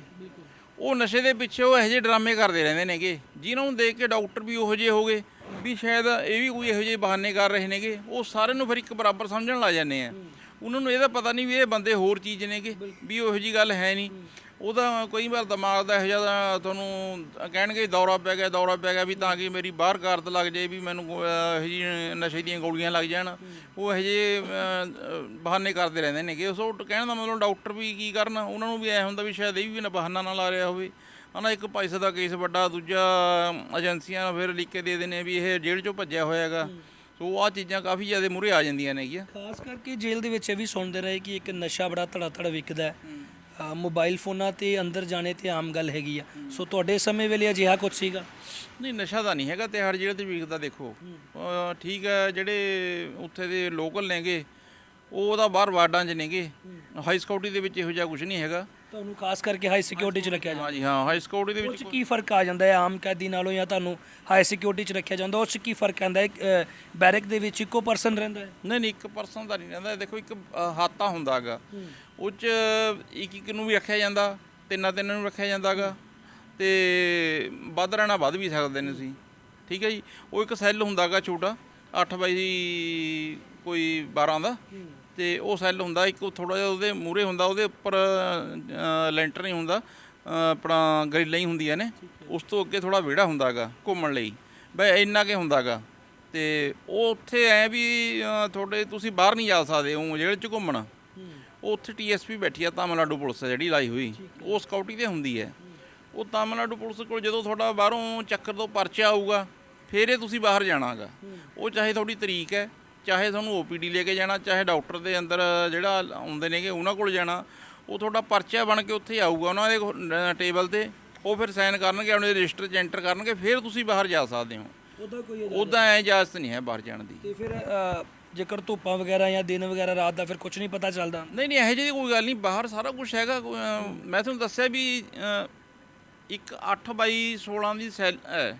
ਉਹ ਨਸ਼ੇ ਦੇ ਪਿੱਛੇ ਉਹ ਇਹੋ ਜਿਹੇ ਡਰਾਮੇ ਕਰਦੇ ਰਹਿੰਦੇ ਨੇਗੇ। ਜਿਨ੍ਹਾਂ ਨੂੰ ਦੇਖ ਕੇ ਡਾਕਟਰ ਵੀ ਉਹੋ ਜਿਹੇ ਹੋ ਗਏ ਵੀ ਸ਼ਾਇਦ ਇਹ ਵੀ ਕੋਈ ਇਹੋ ਜਿਹੇ ਬਹਾਨੇ ਕਰ ਰਹੇ ਨੇਗੇ। ਉਹ ਸਾਰਿਆਂ ਨੂੰ ਫਿਰ ਇੱਕ ਬਰਾਬਰ ਸਮਝਣ ਲੱਗ ਜਾਂਦੇ ਆ। ਉਹਨਾਂ ਨੂੰ ਇਹਦਾ ਪਤਾ ਨਹੀਂ ਵੀ ਇਹ ਬੰਦੇ ਹੋਰ ਚੀਜ਼ ਨੇਗੇ ਵੀ ਉਹੋ ਜਿਹੀ ਗੱਲ ਹੈ ਨਹੀਂ। ਉਹਦਾ ਕਈ ਵਾਰ ਦਿਮਾਗ ਦਾ ਇਹੋ ਜਿਹਾ ਤੁਹਾਨੂੰ ਕਹਿਣਗੇ ਦੌਰਾ ਪੈ ਗਿਆ ਦੌਰਾ ਪੈ ਗਿਆ ਵੀ ਤਾਂ ਕਿ ਮੇਰੀ ਬਾਹਰ ਕਾਰਤ ਲੱਗ ਜਾਏ ਵੀ ਮੈਨੂੰ ਇਹੋ ਜਿਹੀ ਨਸ਼ੇ ਦੀਆਂ ਗੋਲੀਆਂ ਲੱਗ ਜਾਣ। ਉਹ ਇਹੋ ਅਹ, ਬਹਾਨੇ ਕਰਦੇ ਰਹਿੰਦੇ ਨੇਗੇ ਸੋ ਕਹਿਣ ਦਾ ਮਤਲਬ ਡਾਕਟਰ ਵੀ ਕੀ ਕਰਨ ਉਹਨਾਂ ਨੂੰ ਵੀ ਐ ਹੁੰਦਾ ਵੀ ਸ਼ਾਇਦ ਇਹ ਵੀ ਨਾ ਬਹਾਨਾ ਨਾ ਲਾ ਰਿਹਾ ਹੋਵੇ। ਹਨਾ ਇੱਕ ਪੈਸੇ ਦਾ ਕੇਸ ਵੱਡਾ ਦੂਜਾ ਏਜੰਸੀਆਂ ਫਿਰ ਲਿਖ ਕੇ ਦੇ ਦਿੰਦੇ ਵੀ ਇਹ ਜੇਲ੍ਹ ਚੋਂ ਭੱਜਿਆ ਹੋਇਆ ਹੈਗਾ। ਸੋ ਆਹ ਚੀਜ਼ਾਂ ਕਾਫੀ ਜ਼ਿਆਦਾ ਮੂਰੇ ਆ ਜਾਂਦੀਆਂ ਨੇਗੀਆਂ ਖਾਸ ਕਰਕੇ ਜੇਲ੍ਹ ਦੇ ਵਿੱਚ ਇਹ ਵੀ ਸੁਣਦੇ ਰਹੇ ਕਿ ਇੱਕ ਨਸ਼ਾ ਬੜਾ ਧੜਾ ਧੜ ਵਿਕਦਾ ਹੈ। ਅ, ਮੋਬਾਈਲ ਫੋਨਾਂ ਤੇ ਅੰਦਰ ਜਾਣੇ ਤੇ ਆਮ ਗੱਲ ਹੈਗੀ ਆ। ਸੋ ਤੁਹਾਡੇ ਸਮੇਂ ਵੇਲੇ ਅਜਿਹਾ ਕੁਝ ਸੀਗਾ? ਨਹੀਂ ਨਸ਼ਾ ਤਾਂ ਨਹੀਂ ਹੈਗਾ ਤਿਹਾੜ ਜੇਲ੍ਹ ਤੇ ਵਿਕਦਾ ਦੇਖੋ। ਅਹ ਠੀਕ ਹੈ ਜਿਹੜੇ ਉੱਥੇ ਦੇ ਲੋਕਲ ਨੇਗੇ ਉਹ ਉਹਦਾ ਬਾਹਰ ਵਾਰਡਾਂ 'ਚ ਨੇਗੇ। ਹਾਈ ਸਕਿਉਰਟੀ ਦੇ ਵਿੱਚ ਇਹੋ ਜਿਹਾ ਕੁਝ ਨਹੀਂ ਹੈਗਾ। ਤੁਹਾਨੂੰ ਖਾਸ ਕਰਕੇ ਹਾਈ ਸਿਕਿਉਰਿਟੀ 'ਚ ਰੱਖਿਆ ਜਾਂਦਾ। ਹਾਂਜੀ ਹਾਂ ਹਾਈ ਸਕਿਉਰਟੀ ਦੇ ਉਹ ਵਿੱਚ 'ਚ ਕੀ ਫ਼ਰਕ ਆ ਜਾਂਦਾ ਹੈ? ਆਮ ਕੈਦੀ ਨਾਲੋਂ ਜਾਂ ਤੁਹਾਨੂੰ ਹਾਈ ਸਿਕਿਉਰਿਟੀ 'ਚ ਰੱਖਿਆ ਜਾਂਦਾ ਉਸ 'ਚ ਕੀ ਫ਼ਰਕ ਆਂਦਾ ਹੈ? ਬੈਰਕ ਦੇ ਵਿੱਚ ਇੱਕੋ ਪਰਸਨ ਰਹਿੰਦਾ ਹੈ? ਨਹੀਂ ਨਹੀਂ ਇੱਕ ਪਰਸਨ ਦਾ ਨਹੀਂ ਰਹਿੰਦਾ। ਦੇਖੋ ਇੱਕ ਹਾਤਾ ਹੁੰਦਾ ਹੈਗਾ। ਉਹ 'ਚ ਇੱਕ ਇੱਕ ਨੂੰ ਵੀ ਰੱਖਿਆ ਜਾਂਦਾ ਤਿੰਨਾਂ ਤਿੰਨਾਂ ਨੂੰ ਰੱਖਿਆ ਜਾਂਦਾਗਾ ਤੇ ਵੱਧ ਰਹਿਣਾ ਵੱਧ ਵੀ ਸਕਦੇ ਨੇ ਤੁਸੀਂ। ਠੀਕ ਹੈ ਜੀ? ਉਹ ਇੱਕ ਸੈੱਲ ਹੁੰਦਾਗਾ ਛੋਟਾ 8 ਬਾਈ ਕੋਈ 12 ਦਾ। ਤੇ ਉਹ ਸੈੱਲ ਹੁੰਦਾ ਇੱਕ ਥੋੜਾ ਜਿਹਾ ਉਹਦੇ ਮੂਰੇ ਹੁੰਦਾ ਉਹਦੇ ਉੱਪਰ ਲੈਂਟਰ ਨਹੀਂ ਹੁੰਦਾ ਆਪਣਾ ਗਰਿੱਲਾਂ ਹੀ ਹੁੰਦੀਆਂ ਨੇ। ਉਸ ਤੋਂ ਅੱਗੇ ਥੋੜਾ ਵਿਹੜਾ ਹੁੰਦਾਗਾ ਘੁੰਮਣ ਲਈ। ਬਈ ਇੰਨਾ ਕੇ ਹੁੰਦਾਗਾ। ਤੇ ਉਹ ਉੱਥੇ ਐ ਵੀ ਤੁਹਾਡੇ ਤੁਸੀਂ ਬਾਹਰ ਨਹੀਂ ਜਾ ਸਕਦੇ ਉਹ ਜੇਲ੍ਹ 'ਚ ਘੁੰਮਣਾ। ਉਹ ਉੱਥੇ ਟੀਐਸਪੀ ਬੈਠੀ ਆ ਤਾਮਿਲਨਾਡੂ ਪੁਲਿਸ ਜਿਹੜੀ ਲਾਈ ਹੋਈ। ਉਹ ਸਕਾਊਟੀ ਤੇ ਹੁੰਦੀ ਹੈ। ਉਹ ਤਾਮਿਲਨਾਡੂ ਪੁਲਿਸ ਕੋਲ ਜਦੋਂ ਤੁਹਾਡਾ ਬਾਹਰੋਂ ਚੱਕਰ ਤੋਂ ਪਰਚਾ ਆਊਗਾ ਫਿਰ ਇਹ ਤੁਸੀਂ ਬਾਹਰ ਜਾਣਾਗਾ। ਉਹ ਚਾਹੇ ਤੁਹਾਡੀ ਤਰੀਕ ਹੈ ਚਾਹੇ ਤੁਹਾਨੂੰ ਓਪੀਡੀ ਲੈ ਕੇ ਜਾਣਾ ਚਾਹੇ ਡਾਕਟਰ ਦੇ ਅੰਦਰ ਜਿਹੜਾ ਆਉਂਦੇ ਨੇਗੇ ਉਹਨਾਂ ਕੋਲ ਜਾਣਾ ਉਹ ਤੁਹਾਡਾ ਪਰਚਾ ਬਣ ਕੇ ਉੱਥੇ ਆਊਗਾ ਉਹਨਾਂ ਦੇ ਟੇਬਲ ਤੇ ਉਹ ਫਿਰ ਸਾਈਨ ਕਰਨਗੇ ਆਪਣੇ ਰਜਿਸਟਰ 'ਚ ਐਂਟਰ ਕਰਨਗੇ ਫਿਰ ਤੁਸੀਂ ਬਾਹਰ ਜਾ ਸਕਦੇ ਹੋ। ਉਹਦਾ ਕੋਈ ਉਦਾਂ ਐ ਇਜਾਜ਼ਤ ਨਹੀਂ ਹੈ ਬਾਹਰ ਜਾਣ ਦੀ। ਤੇ ਫਿਰ ਜੇਕਰ ਧੁੱਪਾਂ ਵਗੈਰਾ ਜਾਂ ਦਿਨ ਵਗੈਰਾ ਰਾਤ ਦਾ ਫਿਰ ਕੁਝ ਨਹੀਂ ਪਤਾ ਚੱਲਦਾ? ਨਹੀਂ ਨਹੀਂ ਇਹੋ ਜਿਹੀ ਕੋਈ ਗੱਲ ਨਹੀਂ ਬਾਹਰ ਸਾਰਾ ਕੁਝ ਹੈਗਾ ਮੈਂ ਤੁਹਾਨੂੰ ਦੱਸਿਆ ਵੀ ਇੱਕ 8 ਬਾਈ 16 ਦੀ ਸੈੱਲ ਹੈ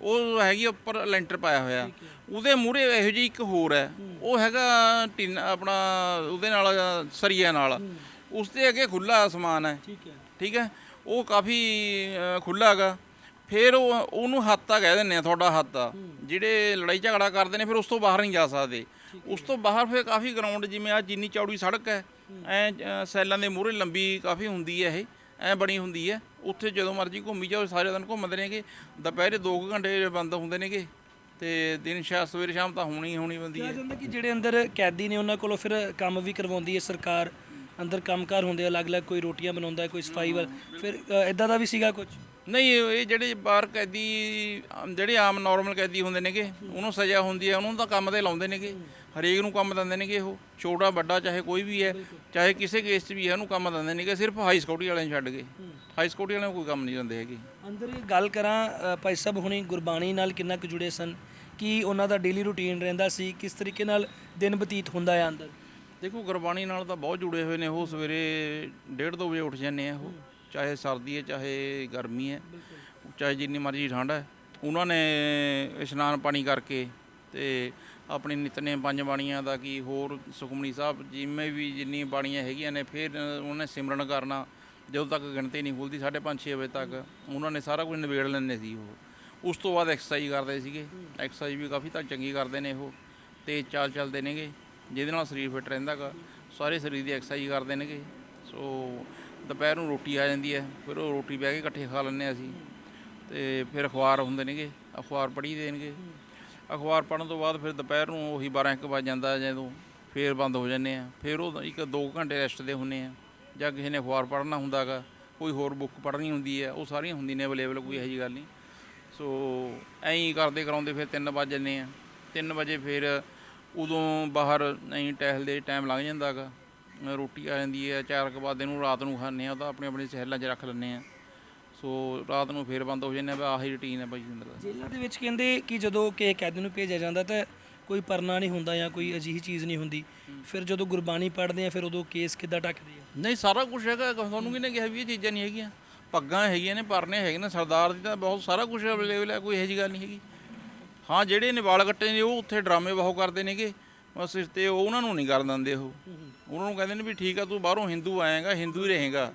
ਉਹ ਹੈਗੀ ਉੱਪਰ ਲੈਂਟਰ ਪਾਇਆ ਹੋਇਆ। ਉਹਦੇ ਮੂਹਰੇ ਇਹੋ ਜਿਹੀ ਇੱਕ ਹੋਰ ਹੈ। ਉਹ ਹੈਗਾ ਟਿਨ ਆਪਣਾ ਉਹਦੇ ਨਾਲ ਸਰੀਆ ਨਾਲ। ਉਸ ਦੇ ਅੱਗੇ ਖੁੱਲਾ ਅਸਮਾਨ ਹੈ। ਠੀਕ ਹੈ। ਉਹ ਕਾਫੀ ਖੁੱਲਾ ਹੈਗਾ। ਫਿਰ ਉਹ ਉਹਨੂੰ ਹੱਤਾ ਕਹਿ ਦਿੰਦੇ ਆ ਤੁਹਾਡਾ ਹੱਤਾ ਜਿਹੜੇ ਲੜਾਈ ਝਗੜਾ ਕਰਦੇ ਨੇ ਫਿਰ ਉਸ ਤੋਂ ਬਾਹਰ ਨਹੀਂ ਜਾ ਸਕਦੇ। ਉਸ ਤੋਂ ਬਾਹਰ ਫਿਰ ਕਾਫੀ ਗਰਾਊਂਡ ਜਿਵੇਂ ਆ ਜਿੰਨੀ ਚੌੜੀ ਸੜਕ ਹੈ। ਐ ਸੈਲਾਂ ਦੇ ਮੂਹਰੇ ਲੰਬੀ ਕਾਫੀ ਹੁੰਦੀ ਹੈ ਇਹ। ਐ ਬਣੀ ਹੁੰਦੀ ਹੈ ਉੱਥੇ ਜਦੋਂ ਮਰਜ਼ੀ ਘੁੰਮੀ ਜਾਓ ਸਾਰੇ ਦਿਨ ਘੁੰਮਦੇ ਨੇਗੇ। ਦੁਪਹਿਰੇ 2 ਘੰਟੇ ਬੰਦ ਹੁੰਦੇ ਨੇਗੇ। ਤੇ ਦਿਨ ਸ਼ਾ ਸਵੇਰੇ ਸ਼ਾਮ ਤਾਂ ਹੋਣੀ ਹੋਣੀ ਬੰਦੀ ਕਿਹਾ ਹੈ ਜਾਂਦਾ ਕਿ ਜਿਹੜੇ ਅੰਦਰ ਕੈਦੀ ਨੇ ਉਹਨਾਂ ਕੋਲੋਂ ਫਿਰ ਕੰਮ ਵੀ ਕਰਵਾਉਂਦੀ ਹੈ ਸਰਕਾਰ। ਅੰਦਰ ਕੰਮਕਾਰ ਹੁੰਦੇ ਆ, ਅਲੱਗ-ਅਲੱਗ ਕੋਈ ਰੋਟੀਆਂ ਬਣਾਉਂਦਾ ਕੋਈ ਸਫ਼ਾਈ ਵਾਲ। ਫਿਰ ਇਦਾਂ ਦਾ ਵੀ ਸੀਗਾ ਕੁਝ ਨਹੀਂ ਇਹ ਜਿਹੜੇ ਬਾਹਰ ਕੈਦੀ ਜਿਹੜੇ ਆਮ ਨਾਰਮਲ ਕੈਦੀ ਹੁੰਦੇ ਨੇਗੇ ਉਹਨੂੰ ਸਜ਼ਾ ਹੁੰਦੀ ਹੈ ਉਹਨੂੰ ਤਾਂ ਕੰਮ ਤੇ ਲਾਉਂਦੇ ਨੇਗੇ। ਹਰੇਕ ਨੂੰ ਕੰਮ ਦਿੰਦੇ ਨੇਗੇ ਉਹ ਛੋਟਾ ਵੱਡਾ ਚਾਹੇ ਕੋਈ ਵੀ ਹੈ ਚਾਹੇ ਕਿਸੇ ਕੇਸ 'ਚ ਵੀ ਹੈ ਉਹਨੂੰ ਕੰਮ ਦਿੰਦੇ ਨੇਗੇ ਸਿਰਫ ਹਾਈ ਸਿਕਿਉਰਿਟੀ ਵਾਲਿਆਂ ਨੂੰ ਛੱਡ ਕੇ। ਹਾਈ ਸਿਕਿਉਰਿਟੀ ਵਾਲਿਆਂ ਨੂੰ ਕੋਈ ਕੰਮ ਨਹੀਂ ਦਿੰਦੇ ਹੈਗੇ। ਅੰਦਰ ਇਹ ਗੱਲ ਕਰਾਂ ਭਾਈ ਸਾਹਿਬ ਹੁਣੀ ਗੁਰਬਾਣੀ ਨਾਲ ਕਿੰਨਾ ਕੁ ਜੁੜੇ ਸਨ? ਕੀ ਉਹਨਾਂ ਦਾ ਡੇਲੀ ਰੂਟੀਨ ਰਹਿੰਦਾ ਸੀ? ਕਿਸ ਤਰੀਕੇ ਨਾਲ ਦਿਨ ਬਤੀਤ ਹੁੰਦਾ ਹੈ ਅੰਦਰ? ਦੇਖੋ ਗੁਰਬਾਣੀ ਨਾਲ ਤਾਂ ਬਹੁਤ ਜੁੜੇ ਹੋਏ ਨੇ ਉਹ ਸਵੇਰੇ 1:30 ਵਜੇ ਉੱਠ ਜਾਂਦੇ ਆ ਉਹ। ਚਾਹੇ ਸਰਦੀ ਹੈ, ਚਾਹੇ ਗਰਮੀ ਹੈ, ਚਾਹੇ ਜਿੰਨੀ ਮਰਜ਼ੀ ਠੰਡ ਹੈ, ਉਹਨਾਂ ਨੇ ਇਸ਼ਨਾਨ ਪਾਣੀ ਕਰਕੇ ਤੇ ਆਪਣੀ ਨਿਤਨੇ ਪੰਜ ਬਾਣੀਆਂ ਦਾ ਕੀ ਹੋਰ ਸੁਖਮਨੀ ਸਾਹਿਬ ਜਿਵੇਂ ਵੀ ਜਿੰਨੀ ਬਾਣੀਆਂ ਹੈਗੀਆਂ ਨੇ, ਫਿਰ ਉਹਨਾਂ ਨੇ ਸਿਮਰਨ ਕਰਨਾ, ਜਦੋਂ ਤੱਕ ਗਿਣਤੀ ਨਹੀਂ ਖੁੱਲਦੀ 5:30 6 ਵਜੇ ਤੱਕ ਉਹਨਾਂ ਨੇ ਸਾਰਾ ਕੁਝ ਨਿਬੇੜ ਲੈਂਦੇ ਸੀ ਉਹ। ਉਸ ਤੋਂ ਬਾਅਦ ਐਕਸਰਸਾਈਜ਼ ਕਰਦੇ ਸੀਗੇ ਐਕਸਰਸਾਈਜ਼ ਵੀ ਕਾਫੀ ਤਾਂ ਚੰਗੀ ਕਰਦੇ ਨੇ ਉਹ, ਤੇਜ਼ ਚਾਲ ਚੱਲਦੇ ਨੇਗੇ, ਜਿਹਦੇ ਨਾਲ ਸਰੀਰ ਫਿੱਟ ਰਹਿੰਦਾਗਾ ਸਾਰੇ ਸਰੀਰ ਦੀ ਐਕਸਰਸਾਈਜ਼ ਕਰਦੇ ਨੇਗੇ, ਸੋ ਦੁਪਹਿਰ ਨੂੰ ਰੋਟੀ ਆ ਜਾਂਦੀ ਹੈ, ਫਿਰ ਉਹ ਰੋਟੀ ਬਹਿ ਕੇ ਇਕੱਠੇ ਖਾ ਲੈਂਦੇ ਹਾਂ ਅਸੀਂ ਤੇ ਫਿਰ ਅਖਬਾਰ ਹੁੰਦੇ ਨੇਗੇ, ਅਖਬਾਰ ਪੜ੍ਹੀ ਦੇਣਗੇ ਅਖਬਾਰ ਪੜ੍ਹਨ ਤੋਂ ਬਾਅਦ ਫਿਰ ਦੁਪਹਿਰ ਨੂੰ ਉਹੀ 12 1 ਵਜ ਜਾਂਦਾ ਜਦੋਂ ਫਿਰ ਬੰਦ ਹੋ ਜਾਂਦੇ ਆ ਫਿਰ ਉਹ ਇੱਕ 2 ਘੰਟੇ ਰੈਸਟ ਦੇ ਹੁੰਨੇ ਆ ਜਾਂ ਕਿਸੇ ਨੇ ਅਖਬਾਰ ਪੜ੍ਹਨਾ ਹੁੰਦਾਗਾ ਕੋਈ ਹੋਰ ਬੁੱਕ ਪੜ੍ਹਨੀ ਹੁੰਦੀ ਹੈ, ਉਹ ਸਾਰੀਆਂ ਹੁੰਦੀਆਂ ਨੇ ਅਵੇਲੇਬਲ ਕੋਈ ਇਹੋ ਜਿਹੀ ਗੱਲ ਨਹੀਂ। ਸੋ ਐਂ ਹੀ ਕਰਦੇ ਕਰਾਉਂਦੇ ਫਿਰ 3 ਵਜ ਜਾਂਦੇ ਆ 3 ਵਜੇ ਫਿਰ ਉਦੋਂ ਬਾਹਰ ਐਂ ਟਹਿਲਦੇ ਟਾਈਮ ਲੰਘ ਜਾਂਦਾਗਾ ਰੋਟੀ ਆ ਜਾਂਦੀ ਹੈ ਚਾਰ ਕੁ ਬਾਅਦ ਇਹਨੂੰ ਰਾਤ ਨੂੰ ਖਾਂਦੇ ਆ ਤਾਂ ਆਪਣੇ ਆਪਣੇ ਸਹਿਲਾਂ 'ਚ ਰੱਖ ਲੈਂਦੇ ਆ ਸੋ ਰਾਤ ਨੂੰ ਫਿਰ ਬੰਦ ਹੋ ਜਾਂਦੇ ਆ ਵੀ ਆਹੀ ਰੁਟੀਨ ਹੈ ਭਾਈ ਜਿੰਦਰ ਦਾ। ਜੇਲ੍ਹਾਂ ਦੇ ਵਿੱਚ ਕਹਿੰਦੇ ਕਿ ਜਦੋਂ ਕਿ ਕੈਦੀ ਨੂੰ ਭੇਜਿਆ ਜਾਂਦਾ ਤਾਂ ਕੋਈ ਪਰਨਾ ਨਹੀਂ ਹੁੰਦਾ ਜਾਂ ਕੋਈ ਅਜਿਹੀ ਚੀਜ਼ ਨਹੀਂ ਹੁੰਦੀ। ਫਿਰ ਜਦੋਂ ਗੁਰਬਾਣੀ ਪੜ੍ਹਦੇ ਆ ਫਿਰ ਉਦੋਂ ਕੇਸ ਕਿੱਦਾਂ ਟੱਕਦੇ ਆ? ਨਹੀਂ ਸਾਰਾ ਕੁਝ ਹੈਗਾ ਤੁਹਾਨੂੰ ਕਿਹਨੇ ਕਿਹਾ ਵੀ ਇਹ ਚੀਜ਼ਾਂ ਨਹੀਂ ਹੈਗੀਆਂ? ਪੱਗਾਂ ਹੈਗੀਆਂ ਨੇ ਪਰਨੇ ਹੈਗੇ ਨੇ ਸਰਦਾਰ ਦੀ ਤਾਂ ਬਹੁਤ ਸਾਰਾ ਕੁਝ ਅਵੇਲੇਬਲ ਹੈ ਕੋਈ ਇਹੋ ਜਿਹੀ ਗੱਲ ਨਹੀਂ ਹੈਗੀ। ਹਾਂ ਜਿਹੜੇ ਨੇ ਵਾਲ ਕੱਟੇ ਨੇ ਉਹ ਉੱਥੇ ਡਰਾਮੇ ਬਹੁਤ ਕਰਦੇ ਨੇਗੇ। ਬਸ ਇਸ ਤੇ ਉਹਨਾਂ ਨੂੰ ਨਹੀਂ ਕਰਨ ਦਿੰਦੇ ਉਹ। ਉਹਨਾਂ ਨੂੰ ਕਹਿੰਦੇ ਨੇ ਵੀ ਠੀਕ ਆ ਤੂੰ ਬਾਹਰੋਂ ਹਿੰਦੂ ਆਏਗਾ ਹਿੰਦੂ ਹੀ ਰਹੇਗਾ।